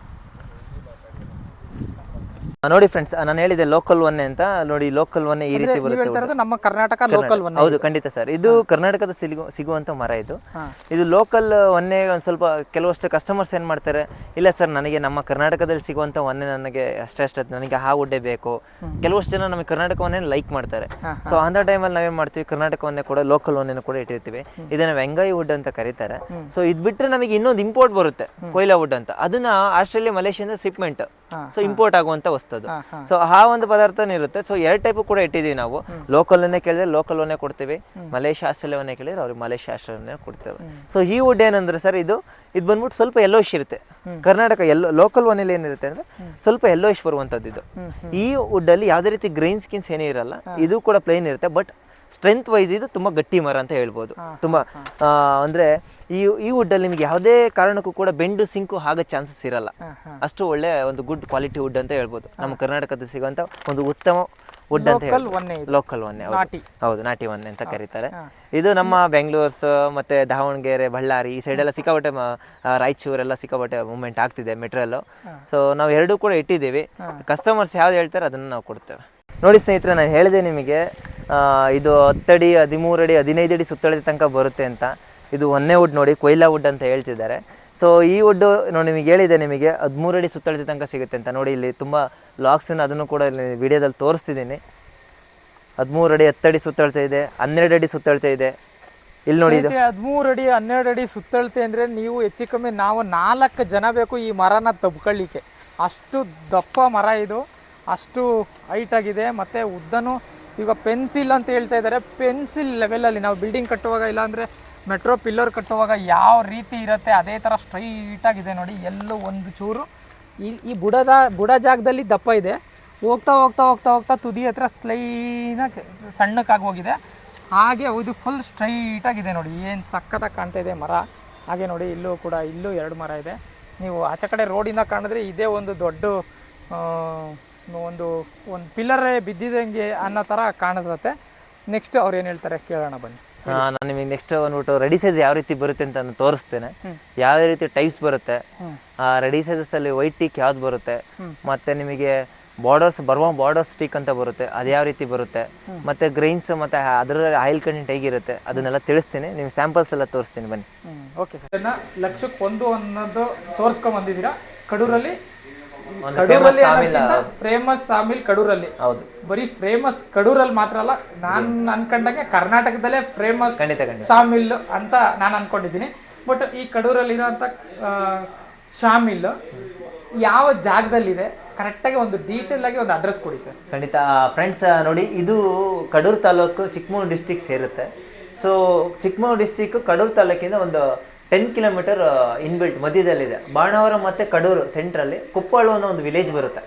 ನೋಡಿ ಫ್ರೆಂಡ್ಸ್ ನಾನು ಹೇಳಿದೆ ಲೋಕಲ್ ಒನ್ನೆ ಅಂತ. ನೋಡಿ ಲೋಕಲ್ ಒನ್ನೆ ಈ ರೀತಿ ಬರುತ್ತೆ ನಮ್ಮ ಕರ್ನಾಟಕ ಲೋಕಲ್ ಒನ್ ಹೌದು ಖಂಡಿತ ಸರ್ ಇದು ಕರ್ನಾಟಕದ ಸಿಗು ಸಿಗುವಂತ ಮರ ಇದು. ಇದು ಲೋಕಲ್ ಒನ್ನೆ ಒಂದು ಸ್ವಲ್ಪ ಕೆಲವಷ್ಟು ಕಸ್ಟಮರ್ಸ್ ಏನು ಮಾಡ್ತಾರೆ? ಇಲ್ಲ ಸರ್ ನನಗೆ ನಮ್ಮ ಕರ್ನಾಟಕದಲ್ಲಿ ಸಿಗುವಂತ ಒನ್ನೆ ನನಗೆ ಅಷ್ಟೇ ಅಷ್ಟೇ ನನಗೆ ಆ ಉಡ್ಡೆ ಬೇಕು. ಕೆಲವಷ್ಟು ಜನ ನಮಗೆ ಕರ್ನಾಟಕವನ್ನೇ ಲೈಕ್ ಮಾಡ್ತಾರೆ. ಸೊ ಅಂತ ಟೈಮಲ್ಲಿ ನಾವೇನು ಮಾಡ್ತೀವಿ? ಕರ್ನಾಟಕ ಒನ್ನೆ ಕೂಡ ಲೋಕಲ್ ಒನ್ನೆನ ಕೂಡ ಇಟ್ಟಿರ್ತೀವಿ. ಇದನ್ನ ವೆಂಗಾಯಿ ವುಡ್ ಅಂತ ಕರೀತಾರೆ. ಸೊ ಇದು ಬಿಟ್ಟರೆ ನಮಗೆ ಇನ್ನೊಂದು ಇಂಪೋರ್ಟ್ ಬರುತ್ತೆ ಕೊಯ್ಲಾ ವುಡ್ ಅಂತ. ಅದನ್ನ ಆಸ್ಟ್ರೇಲಿಯಾ ಮಲೇಷಿಯಾದ ಶಿಪ್ಮೆಂಟ್ ಸೊ ಇಂಪೋರ್ಟ್ ಆಗುವಂತ ವಸ್ತು. ಹಾ. ಸೊ ಆ ಒಂದು ಪದಾರ್ಥನೂ ಇರುತ್ತೆ. ಸೊ ಎರಡು ಟೈಪ್ ಕೂಡ ಇಟ್ಟಿದ್ದೀವಿ ನಾವು. ಲೋಕಲ್ನೇ ಕೇಳಿದ್ರೆ ಲೋಕಲ್ ಲೋಕಲ್ವನ್ನೇ ಕೊಡ್ತೀವಿ. ಮಲೇಷ್ಯಾ ಆಸ್ಟ್ರೇಲಿಯಾವನ್ನೇ ಕೇಳಿದ್ರೆ ಅವ್ರಿಗೆ ಮಲೇಷ್ಯಾ ಆಸ್ಟ್ರೇಲಿಯಾವನ್ನೇ ಕೊಡ್ತೇವೆ. ಸೊ ಈ ವುಡ್ ಏನಂದ್ರೆ ಸರ್ ಇದು ಇದು ಬಂದ್ಬಿಟ್ಟು ಸ್ವಲ್ಪ ಎಲ್ಲೋಶ್ ಇರುತ್ತೆ. ಕರ್ನಾಟಕ ಎಲ್ಲೋ ಲೋಕಲ್ ಒನಲ್ಲಿ ಏನಿರುತ್ತೆ ಅಂದ್ರೆ ಸ್ವಲ್ಪ ಎಲ್ಲೋಶ್ ಬರುವಂಥದ್ದು ಇದು. ಈ ವುಡ್ ಅಲ್ಲಿ ಯಾವುದೇ ರೀತಿ ಗ್ರೈನ್ ಸ್ಕಿನ್ಸ್ ಏನೇ ಇರಲ್ಲ. ಇದು ಕೂಡ ಪ್ಲೇನ್ ಇರುತ್ತೆ. ಬಟ್ ಸ್ಟ್ರೆಂತ್ ವೈಸ್ ಇದು ತುಂಬಾ ಗಟ್ಟಿ ಮರ ಅಂತ ಹೇಳ್ಬೋದು. ತುಂಬಾ ಅಂದರೆ ಈ ಈ ವುಡ್ಡಲ್ಲಿ ಅಲ್ಲಿ ನಿಮಗೆ ಯಾವುದೇ ಕಾರಣಕ್ಕೂ ಕೂಡ ಬೆಂಡು ಸಿಂಕು ಆಗೋ ಚಾನ್ಸಸ್ ಇರಲ್ಲ. ಅಷ್ಟು ಒಳ್ಳೆ ಒಂದು ಗುಡ್ ಕ್ವಾಲಿಟಿ ವುಡ್ ಅಂತ ಹೇಳ್ಬೋದು. ನಮ್ಮ ಕರ್ನಾಟಕದಲ್ಲಿ ಸಿಗುವಂತ ಒಂದು ಉತ್ತಮ ವುಡ್ ಅಂತ ಲೋಕಲ್ ಒನ್ನೆ ಲೋಕಲ್ ಒನ್ನೆ ಹೌದು. ನಾಟಿ. ಒನ್ನೆ ಅಂತ ಕರೀತಾರೆ. ಇದು ನಮ್ಮ ಬೆಂಗಳೂರ್ಸ್ ಮತ್ತೆ ದಾವಣಗೆರೆ ಬಳ್ಳಾರಿ ಈ ಸೈಡ್ ಎಲ್ಲ ಸಿಕ್ಕಾಪಟ್ಟೆ ರಾಯಚೂರೆಲ್ಲ ಸಿಕ್ಕಾಪಟ್ಟೆ ಮೂಮೆಂಟ್ ಆಗ್ತಿದೆ ಮೆಟ್ರಲ್ ಸೊ ನಾವು ಎರಡೂ ಕೂಡ ಇಟ್ಟಿದ್ದೀವಿ. ಕಸ್ಟಮರ್ಸ್ ಯಾವ್ದು ಹೇಳ್ತಾರೆ ಅದನ್ನ ನಾವು ಕೊಡ್ತೇವೆ. ನೋಡಿ ಸ್ನೇಹಿತರೆ, ನಾನು ಹೇಳಿದೆ ನಿಮಗೆ ಇದು ಹತ್ತಡಿ ಅಡಿ ಹದಿನೈದು ಅಡಿ ಸುತ್ತಳದ ತನಕ ಬರುತ್ತೆ ಅಂತ. ಇದು ಒಂದೇ ವುಡ್ ನೋಡಿ, ಕೊಯ್ಲಾ ವುಡ್ ಅಂತ ಹೇಳ್ತಿದ್ದಾರೆ. ಸೊ ಈ ವುಡ್ಡು ನೋಡಿ, ನಿಮಗೆ ಹೇಳಿದೆ ನಿಮಗೆ ಹದಿಮೂರು ಅಡಿ ಸುತ್ತಳತೆ ತನಕ ಸಿಗುತ್ತೆ ಅಂತ. ನೋಡಿ, ಇಲ್ಲಿ ತುಂಬ ಲಾಕ್ಸನ್ನು ಅದನ್ನು ಕೂಡ ಇಲ್ಲಿ ವಿಡಿಯೋದಲ್ಲಿ ತೋರಿಸ್ತಿದ್ದೀನಿ. ಹದಿಮೂರು ಅಡಿ ಹತ್ತಡಿ ಸುತ್ತಳತೆ ಇದೆ ಹನ್ನೆರಡು ಅಡಿ ಸುತ್ತಳತೆ ಇದೆ. ಇಲ್ಲಿ ನೋಡಿ ಹದಿಮೂರು ಅಡಿ ಹನ್ನೆರಡು ಅಡಿ ಸುತ್ತಳತೆ ಅಂದರೆ ನೀವು ಹೆಚ್ಚು ಕಮ್ಮಿ ನಾವು ನಾಲ್ಕು ಜನ ಬೇಕು ಈ ಮರನ ತಬ್ಕೊಳ್ಳಿಕ್ಕೆ. ಅಷ್ಟು ದಪ್ಪ ಮರ ಇದು. ಅಷ್ಟು ಹೈಟ್ ಆಗಿದೆ. ಮತ್ತೆ ಉದ್ದನು ಈಗ ಪೆನ್ಸಿಲ್ ಅಂತ ಹೇಳ್ತಾ ಇದ್ದಾರೆ. ಪೆನ್ಸಿಲ್ ಲೆವೆಲಲ್ಲಿ ನಾವು ಬಿಲ್ಡಿಂಗ್ ಕಟ್ಟುವಾಗ ಇಲ್ಲಾಂದರೆ ಮೆಟ್ರೋ ಪಿಲ್ಲರ್ ಕಟ್ಟುವಾಗ ಯಾವ ರೀತಿ ಇರುತ್ತೆ, ಅದೇ ಥರ ಸ್ಟ್ರೈಟ್ ಆಗಿದೆ ನೋಡಿ. ಎಲ್ಲೂ ಒಂದು ಚೂರು ಈ ಈ ಬುಡದ, ಬುಡ ಜಾಗದಲ್ಲಿ ದಪ್ಪ ಇದೆ. ಹೋಗ್ತಾ ಹೋಗ್ತಾ ಹೋಗ್ತಾ ಹೋಗ್ತಾ ತುದಿ ಹತ್ರ ಸ್ಲೈನಾಗಿ ಸಣ್ಣಕ್ಕಾಗಿ ಹೋಗಿದೆ. ಹಾಗೆ ಇದು ಫುಲ್ ಸ್ಟ್ರೈಟ್ ಆಗಿದೆ ನೋಡಿ. ಏನು ಸಖತ್ತಾಗಿ ಕಾಣ್ತಾ ಇದೆ ಮರ. ಹಾಗೆ ನೋಡಿ, ಇಲ್ಲೂ ಕೂಡ, ಇಲ್ಲೂ ಎರಡು ಮರ ಇದೆ. ನೀವು ಆಚೆ ಕಡೆ ರೋಡಿಂದ ಕಾಣಿದ್ರೆ ಇದೇ ಒಂದು ದೊಡ್ಡ ಒಂದು ಒಂದು ಪಿಲ್ಲರೇ ಬಿದ್ದಿದಂಗೆ ಅನ್ನೋ ಥರ ಕಾಣಿಸುತ್ತೆ. ನೆಕ್ಸ್ಟ್ ಅವ್ರು ಏನು ಹೇಳ್ತಾರೆ ಕೇಳೋಣ ಬನ್ನಿ. ನಾನು ನಿಮಗೆ ನೆಕ್ಸ್ಟ್ ಬಂದ್ಬಿಟ್ಟು ರೆಡಿ ಸೈಜ್ ಯಾವ ರೀತಿ ಬರುತ್ತೆ ಅಂತ ನಾನು ತೋರಿಸ್ತೇನೆ. ಯಾವ ರೀತಿ ಟೈಪ್ಸ್ ಬರುತ್ತೆ ಆ ರೆಡಿ ಸೈಜಸ್ ಅಲ್ಲಿ ವೈಟ್ ಟೀಕ್ ಯಾವ್ದು ಬರುತ್ತೆ ಮತ್ತೆ ನಿಮಗೆ ಬಾರ್ಡರ್ಸ್ ಬರುವ ಬಾರ್ಡರ್ ಸ್ಟಿಕ್ ಅಂತ ಬರುತ್ತೆ ಅದು ಯಾವ ರೀತಿ ಬರುತ್ತೆ ಮತ್ತೆ ಗ್ರೈನ್ಸ್ ಮತ್ತೆ ಅದರ ಆಯಿಲ್ ಕಂಟೆಂಟ್ ಹೇಗಿರುತ್ತೆ ಅದನ್ನೆಲ್ಲ ತಿಳಿಸ್ತೀನಿ ನಿಮ್ಮ ಸ್ಯಾಂಪಲ್ಸ್ ಎಲ್ಲ ತೋರಿಸ್ತೀನಿ ಬನ್ನಿ. ಓಕೆ ಸರ್ ಲಕ್ಷಕ್ಕೆ ಒಂದು ಅನ್ನೋದು ತೋರಿಸ್ಕೊಂಡ್ ಬಂದಿದ್ದೀರಾ? ಕಡೂರಲ್ಲಿ ಕಡೂರಲ್ಲಿ ಫೇಮಸ್ ಸಾಮಿಲ್ ಕಡೂರಲ್ಲಿ. ಹೌದು. ಬರೀ ಫೇಮಸ್ ಕಡೂರಲ್ಲಿ ಮಾತ್ರ ಅಲ್ಲ ನಾನು ಅನ್ಕೊಂಡಂಗೆ ಕರ್ನಾಟಕದಲ್ಲೇ ಫೇಮಸ್ ಸಾಮಿಲ್ ಅಂತ ನಾನು ಅನ್ಕೊಂಡಿದ್ದೀನಿ. ಬಟ್ ಈ ಕಡೂರಲ್ಲಿರೋಂಥ ಶಾಮಿಲ್ ಯಾವ ಜಾಗದಲ್ಲಿದೆ? ಕರೆಕ್ಟಾಗಿ ಒಂದು ಡೀಟೇಲ್ ಆಗಿ ಒಂದು ಅಡ್ರೆಸ್ ಕೊಡಿ ಸರ್. ಖಂಡಿತ ಫ್ರೆಂಡ್ಸ್ ನೋಡಿ ಇದು ಕಡೂರು ತಾಲೂಕು ಚಿಕ್ಕಮಗಳೂರು ಡಿಸ್ಟಿಕ್ ಸೇರುತ್ತೆ. ಸೊ ಚಿಕ್ಕಮಗಳೂರು ಡಿಸ್ಟಿಕ್ ಕಡೂರು ತಾಲೂಕಿಂದ ಒಂದು ಟೆನ್ ಕಿಲೋಮೀಟರ್ ಇನ್ಬಿಲ್ಟ್ ಮಧ್ಯದಲ್ಲಿದೆ. ಬಾಣಾವರ ಮತ್ತು ಕಡೂರು ಸೆಂಟ್ರಲ್ಲಿ ಕುಪ್ಪಾಳು ಅನ್ನೋ ಒಂದು ವಿಲೇಜ್ ಬರುತ್ತೆ.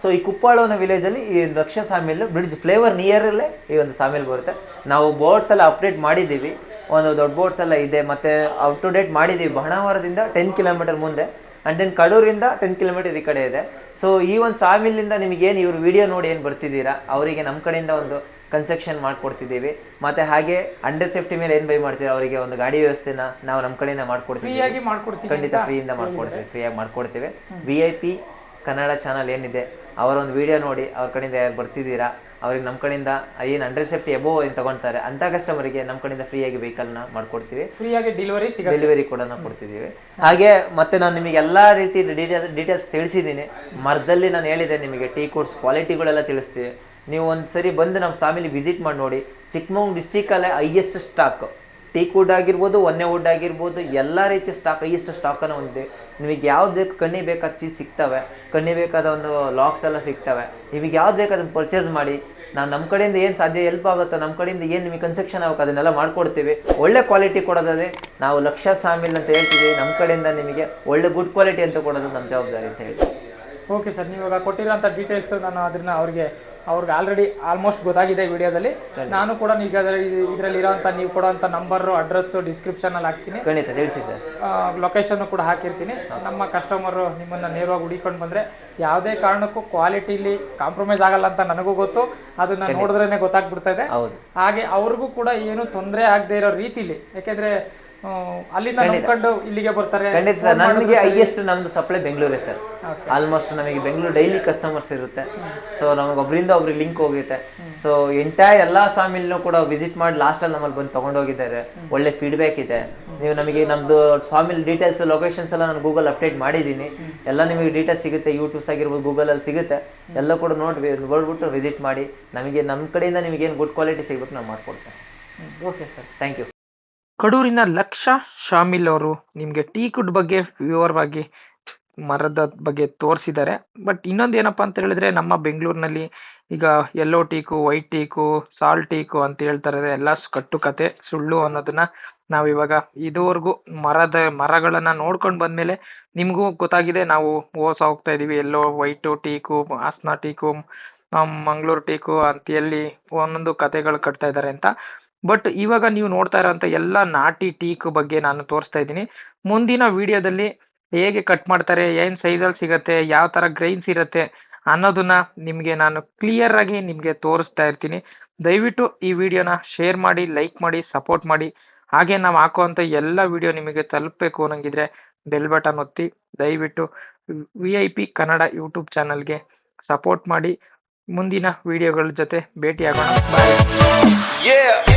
ಸೊ ಈ ಕುಪ್ಪಾಳು ಅನ್ನೋ ವಿಲೇಜಲ್ಲಿ ಈ ರಕ್ಷ ಸಾಮಿಲ್ ಬ್ರಿಡ್ಜ್ ಫ್ಲೇವರ್ ನಿಯರಲ್ಲೇ ಈ ಒಂದು ಸಾಮಿಲ್ ಬರುತ್ತೆ. ನಾವು ಬೋರ್ಡ್ಸ್ ಎಲ್ಲ ಅಪ್ಡೇಟ್ ಮಾಡಿದ್ದೀವಿ. ಒಂದು ದೊಡ್ಡ ಬೋರ್ಡ್ಸ್ ಎಲ್ಲ ಇದೆ, ಮತ್ತು ಅಪ್ ಟು ಡೇಟ್ ಮಾಡಿದ್ದೀವಿ. ಬಾಣಾವರದಿಂದ ಟೆನ್ ಕಿಲೋಮೀಟರ್ ಮುಂದೆ ಆ್ಯಂಡ್ ದೆನ್ ಕಡೂರಿಂದ ಟೆನ್ ಕಿಲೋಮೀಟರ್ ಈ ಕಡೆ ಇದೆ. ಸೊ ಈ ಒಂದು ಸಾಮಿಲಿಂದ ನಿಮಗೇನು ಇವರು ವಿಡಿಯೋ ನೋಡಿ ಏನು ಬರ್ತಿದ್ದೀರಾ? ಅವರಿಗೆ ನಮ್ಮ ಕಡೆಯಿಂದ ಒಂದು ಕನ್ಸೆಕ್ಷನ್ ಮಾಡ್ಕೊಡ್ತಿದ್ದೀವಿ. ಮತ್ತೆ ಹಾಗೆ ಅಂಡರ್ ಸೇಫ್ಟಿ ಮೇಲೆ ಏನ್ ಬೈ ಮಾಡ್ತೀವಿ ಅವರಿಗೆ ಒಂದು ಗಾಡಿ ವ್ಯವಸ್ಥೆನ ನಾವು ನಮ್ಮ ಕಡೆಯಿಂದ ಮಾಡ್ಕೊಡ್ತೀವಿ. ಖಂಡಿತ ಫ್ರೀಯಿಂದ ಮಾಡ್ಕೊಡ್ತೀವಿ ಫ್ರೀಯಾಗಿ ಮಾಡ್ಕೊಡ್ತೀವಿ. V I P Kannada channel ಏನಿದೆ ಅವರ ಒಂದು ವಿಡಿಯೋ ನೋಡಿ ಅವ್ರ ಕಡೆಯಿಂದ ಯಾರು ಬರ್ತಿದ್ದೀರಾ? ಅವ್ರಿಗೆ ನಮ್ಮ ಕಡೆಯಿಂದ ಏನು ಅಂಡರ್ ಸೇಫ್ಟಿ ಎಬೋ ಏನು ತಗೊಳ್ತಾರೆ ಅಂತ ಕಸ್ಟಮರ್ಗೆ ನಮ್ಮ ಕಡೆಯಿಂದ ಫ್ರೀಯಾಗಿ ವೆಹಿಕಲ್ನ ಮಾಡ್ಕೊಡ್ತೀವಿ. ಫ್ರೀಯಾಗಿ ಡೆಲಿವರಿ ಡೆಲಿವರಿ ಕೂಡ ನಾವು ಕೊಡ್ತಿದ್ದೀವಿ. ಹಾಗೆ ಮತ್ತೆ ನಾನು ನಿಮಗೆ ಎಲ್ಲ ರೀತಿ ಡೀಟೇಲ್ಸ್ ಡೀಟೇಲ್ಸ್ ತಿಳಿಸಿದ್ದೀನಿ. ಮರದಲ್ಲಿ ನಾನು ಹೇಳಿದೆ ನಿಮಗೆ ಟೀ ಕೋರ್ಸ್ ಕ್ವಾಲಿಟಿಗಳೆಲ್ಲ ತಿಳಿಸ್ತೀವಿ. ನೀವು ಒಂದು ಸರಿ ಬಂದು ನಮ್ಮ ಫ್ಯಾಮಿಲಿ ವಿಸಿಟ್ ಮಾಡಿ ನೋಡಿ. ಚಿಕ್ಕಮಗಳೂರು ಡಿಸ್ಟಿಕಲ್ಲೇ ಹೈಯೆಸ್ಟ್ ಸ್ಟಾಕ್ ಟೀಕ್ ವುಡ್ ಆಗಿರ್ಬೋದು, ಒನ್ನೆ ವುಡ್ ಆಗಿರ್ಬೋದು, ಎಲ್ಲ ರೀತಿಯ ಸ್ಟಾಕ್ ಹೈಯೆಸ್ಟ್ ಸ್ಟಾಕನ್ನು ಹೊಂದಿದೆ ನಿಮಗೆ ಯಾವ್ದು ಬೇಕು, ಕಣ್ಣಿ ಬೇಕಾದ ಸಿಗ್ತವೆ. ಕಣ್ಣಿ ಬೇಕಾದ ಒಂದು ಲಾಕ್ಸ್ ಎಲ್ಲ ಸಿಗ್ತವೆ. ನಿಮಗೆ ಯಾವ್ದು ಬೇಕು ಅದನ್ನು ಪರ್ಚೇಸ್ ಮಾಡಿ. ನಾನು ನಮ್ಮ ಕಡೆಯಿಂದ ಏನು ಸಾಧ್ಯ ಹೆಲ್ಪ್ ಆಗುತ್ತೋ ನಮ್ಮ ಕಡೆಯಿಂದ ಏನು ನಿಮಗೆ ಕನ್ಸೆಕ್ಷನ್ ಆಗುತ್ತೆ ಅದನ್ನೆಲ್ಲ ಮಾಡ್ಕೊಡ್ತೀವಿ. ಒಳ್ಳೆ ಕ್ವಾಲಿಟಿ ಕೊಡೋದಾದ್ರೆ ನಾವು ಲಕ್ಷ ಸಾಮಿಲ್ ಅಂತ ಹೇಳ್ತೀವಿ. ನಮ್ಮ ಕಡೆಯಿಂದ ನಿಮಗೆ ಒಳ್ಳೆ ಗುಡ್ ಕ್ವಾಲಿಟಿ ಅಂತ ಕೊಡೋದು ನಮ್ಮ ಜವಾಬ್ದಾರಿ ಅಂತ ಹೇಳಿ ಓಕೆ ಸರ್ ನೀವು ಇವಾಗ ಕೊಟ್ಟಿರೋಂಥ ಡೀಟೇಲ್ಸ್ ನಾನು ಅದನ್ನು ಅವ್ರಿಗೆ ಅವ್ರಿಗೆ ಆಲ್ರೆಡಿ ಆಲ್ಮೋಸ್ಟ್ ಗೊತ್ತಾಗಿದೆ ವಿಡಿಯೋದಲ್ಲಿ. ನಾನು ಕೂಡ ಈಗ ಇದರಲ್ಲಿ ಇರೋಂಥ ನೀವು ಕೊಡೋಂಥ ನಂಬರು ಅಡ್ರೆಸ್ಸು ಡಿಸ್ಕ್ರಿಪ್ಷನಲ್ಲಿ ಹಾಕ್ತೀನಿ. ಖಂಡಿತ ತಿಳಿಸಿ ಸರ್. ಲೊಕೇಶನ್ ಕೂಡ ಹಾಕಿರ್ತೀನಿ. ನಮ್ಮ ಕಸ್ಟಮರು ನಿಮ್ಮನ್ನು ನೇರವಾಗಿ ಹುಡಿಕೊಂಡು ಬಂದರೆ ಯಾವುದೇ ಕಾರಣಕ್ಕೂ ಕ್ವಾಲಿಟಿಲಿ ಕಾಂಪ್ರಮೈಸ್ ಆಗಲ್ಲ ಅಂತ ನನಗೂ ಗೊತ್ತು. ಅದನ್ನ ನೋಡಿದ್ರೇ ಗೊತ್ತಾಗ್ಬಿಡ್ತಾ ಇದೆ ಹಾಗೆ ಅವ್ರಿಗೂ ಕೂಡ ಏನು ತೊಂದರೆ ಆಗದೆ ಇರೋ ರೀತಿಲಿ. ಯಾಕೆಂದ್ರೆ ಅಲ್ಲಿಂದ ನಂಬ್ಕೊಂಡು ಇಲ್ಲಿಗೆ ಬರ್ತಾರೆ. ಖಂಡಿತ ಸರ್. ನನಗೆ ಹೈಯೆಸ್ಟ್ ನಮ್ದು ಸಪ್ಲೈ ಬೆಂಗಳೂರೇ ಸರ್. ಆಲ್ಮೋಸ್ಟ್ ನಮಗೆ ಬೆಂಗಳೂರು ಡೈಲಿ ಕಸ್ಟಮರ್ಸ್ ಇರುತ್ತೆ. ಸೊ ನಮಗೆ ಒಬ್ಬರಿಂದ ಒಬ್ರಿಗೆ ಲಿಂಕ್ ಹೋಗುತ್ತೆ. ಸೊ ಎಂಟೈರ್ ಎಲ್ಲ ಸ್ವಾಮಿಲ್ನೂ ಕೂಡ ವಿಸಿಟ್ ಮಾಡಿ ಲಾಸ್ಟಲ್ಲಿ ನಮ್ಮಲ್ಲಿ ಬಂದು ತಗೊಂಡೋಗಿದ್ದಾರೆ. ಒಳ್ಳೆ ಫೀಡ್ಬ್ಯಾಕ್ ಇದೆ. ನೀವು ನಮಗೆ ನಮ್ದು ಸ್ವಾಮಿಲ್ ಡೀಟೇಲ್ಸ್ ಲೊಕೇಶನ್ಸ್ ಎಲ್ಲ ನಾನು ಗೂಗಲ್ ಅಪ್ಡೇಟ್ ಮಾಡಿದ್ದೀನಿ. ಎಲ್ಲ ನಿಮಗೆ ಡೀಟೇಲ್ಸ್ ಸಿಗುತ್ತೆ. ಯೂಟ್ಯೂಬ್ಸ್ ಆಗಿರ್ಬೋದು ಗೂಗಲಲ್ಲಿ ಸಿಗುತ್ತೆ. ಎಲ್ಲ ಕೂಡ ನೋಡಿ ನೋಡ್ಬಿಟ್ಟು ವಿಸಿಟ್ ಮಾಡಿ. ನಮಗೆ ನಮ್ಮ ಕಡೆಯಿಂದ ನಿಮಗೆ ಏನು ಗುಡ್ ಕ್ವಾಲಿಟಿ ಸಿಗ್ಬೇಕು ನಾವು ಮಾಡ್ಕೊಡ್ತೇವೆ. ಓಕೆ ಸರ್ ಥ್ಯಾಂಕ್ ಯು ಕಡೂರಿನ ಲಕ್ಷ ಶಾಮಿಲ್ ಅವರು ನಿಮಗೆ ಟೀ ಕುಡ್ ಬಗ್ಗೆ ವಿವರವಾಗಿ ಮರದ ಬಗ್ಗೆ ತೋರಿಸಿದ್ದಾರೆ. ಬಟ್ ಇನ್ನೊಂದು ಏನಪ್ಪಾ ಅಂತ ಹೇಳಿದ್ರೆ ನಮ್ಮ ಬೆಂಗಳೂರಿನಲ್ಲಿ ಈಗ yellow teak white teak salt teak ಅಂತ ಹೇಳ್ತಾರೆ. ಎಲ್ಲ ಕಟ್ಟು ಕತೆ, ಸುಳ್ಳು ಅನ್ನೋದನ್ನ ನಾವಿವಾಗ ಇದುವರೆಗೂ ಮರದ ಮರಗಳನ್ನ ನೋಡ್ಕೊಂಡು ಬಂದ್ಮೇಲೆ ನಿಮಗೂ ಗೊತ್ತಾಗಿದೆ. ನಾವು ಓಸ ಹೋಗ್ತಾ ಇದೀವಿ. Yellow white teak Hassan teak Mangaluru teak ಅಂತ ಹೇಳಿ ಒಂದೊಂದು ಕತೆಗಳು ಕಟ್ತಾ ಇದ್ದಾರೆ ಅಂತ. ಬಟ್ ಇವಾಗ ನೀವು ನೋಡ್ತಾ ಇರೋಂಥ ಎಲ್ಲ ನಾಟಿ ಟೀಕ್ ಬಗ್ಗೆ ನಾನು ತೋರಿಸ್ತಾ ಇದ್ದೀನಿ. ಮುಂದಿನ ವಿಡಿಯೋದಲ್ಲಿ ಹೇಗೆ ಕಟ್ ಮಾಡ್ತಾರೆ, ಏನ್ ಸೈಜಲ್ಲಿ ಸಿಗತ್ತೆ, ಯಾವ ತರ ಗ್ರೈನ್ಸ್ ಇರುತ್ತೆ ಅನ್ನೋದನ್ನ ನಿಮಗೆ ನಾನು ಕ್ಲಿಯರ್ ಆಗಿ ನಿಮಗೆ ತೋರಿಸ್ತಾ ಇರ್ತೀನಿ. ದಯವಿಟ್ಟು ಈ ವಿಡಿಯೋನ ಶೇರ್ ಮಾಡಿ ಲೈಕ್ ಮಾಡಿ ಸಪೋರ್ಟ್ ಮಾಡಿ. ಹಾಗೆ ನಾವು ಹಾಕುವಂಥ ಎಲ್ಲ ವಿಡಿಯೋ ನಿಮಗೆ ತಲುಪಬೇಕು ಅನ್ನಂಗಿದ್ರೆ ಬೆಲ್ ಬಟನ್ ಒತ್ತಿ. ದಯವಿಟ್ಟು V I P Kannada YouTube ಚಾನಲ್ಗೆ ಸಪೋರ್ಟ್ ಮಾಡಿ. ಮುಂದಿನ ವಿಡಿಯೋಗಳ ಜೊತೆ ಭೇಟಿಯಾಗೋಣ ಬಾಯ್.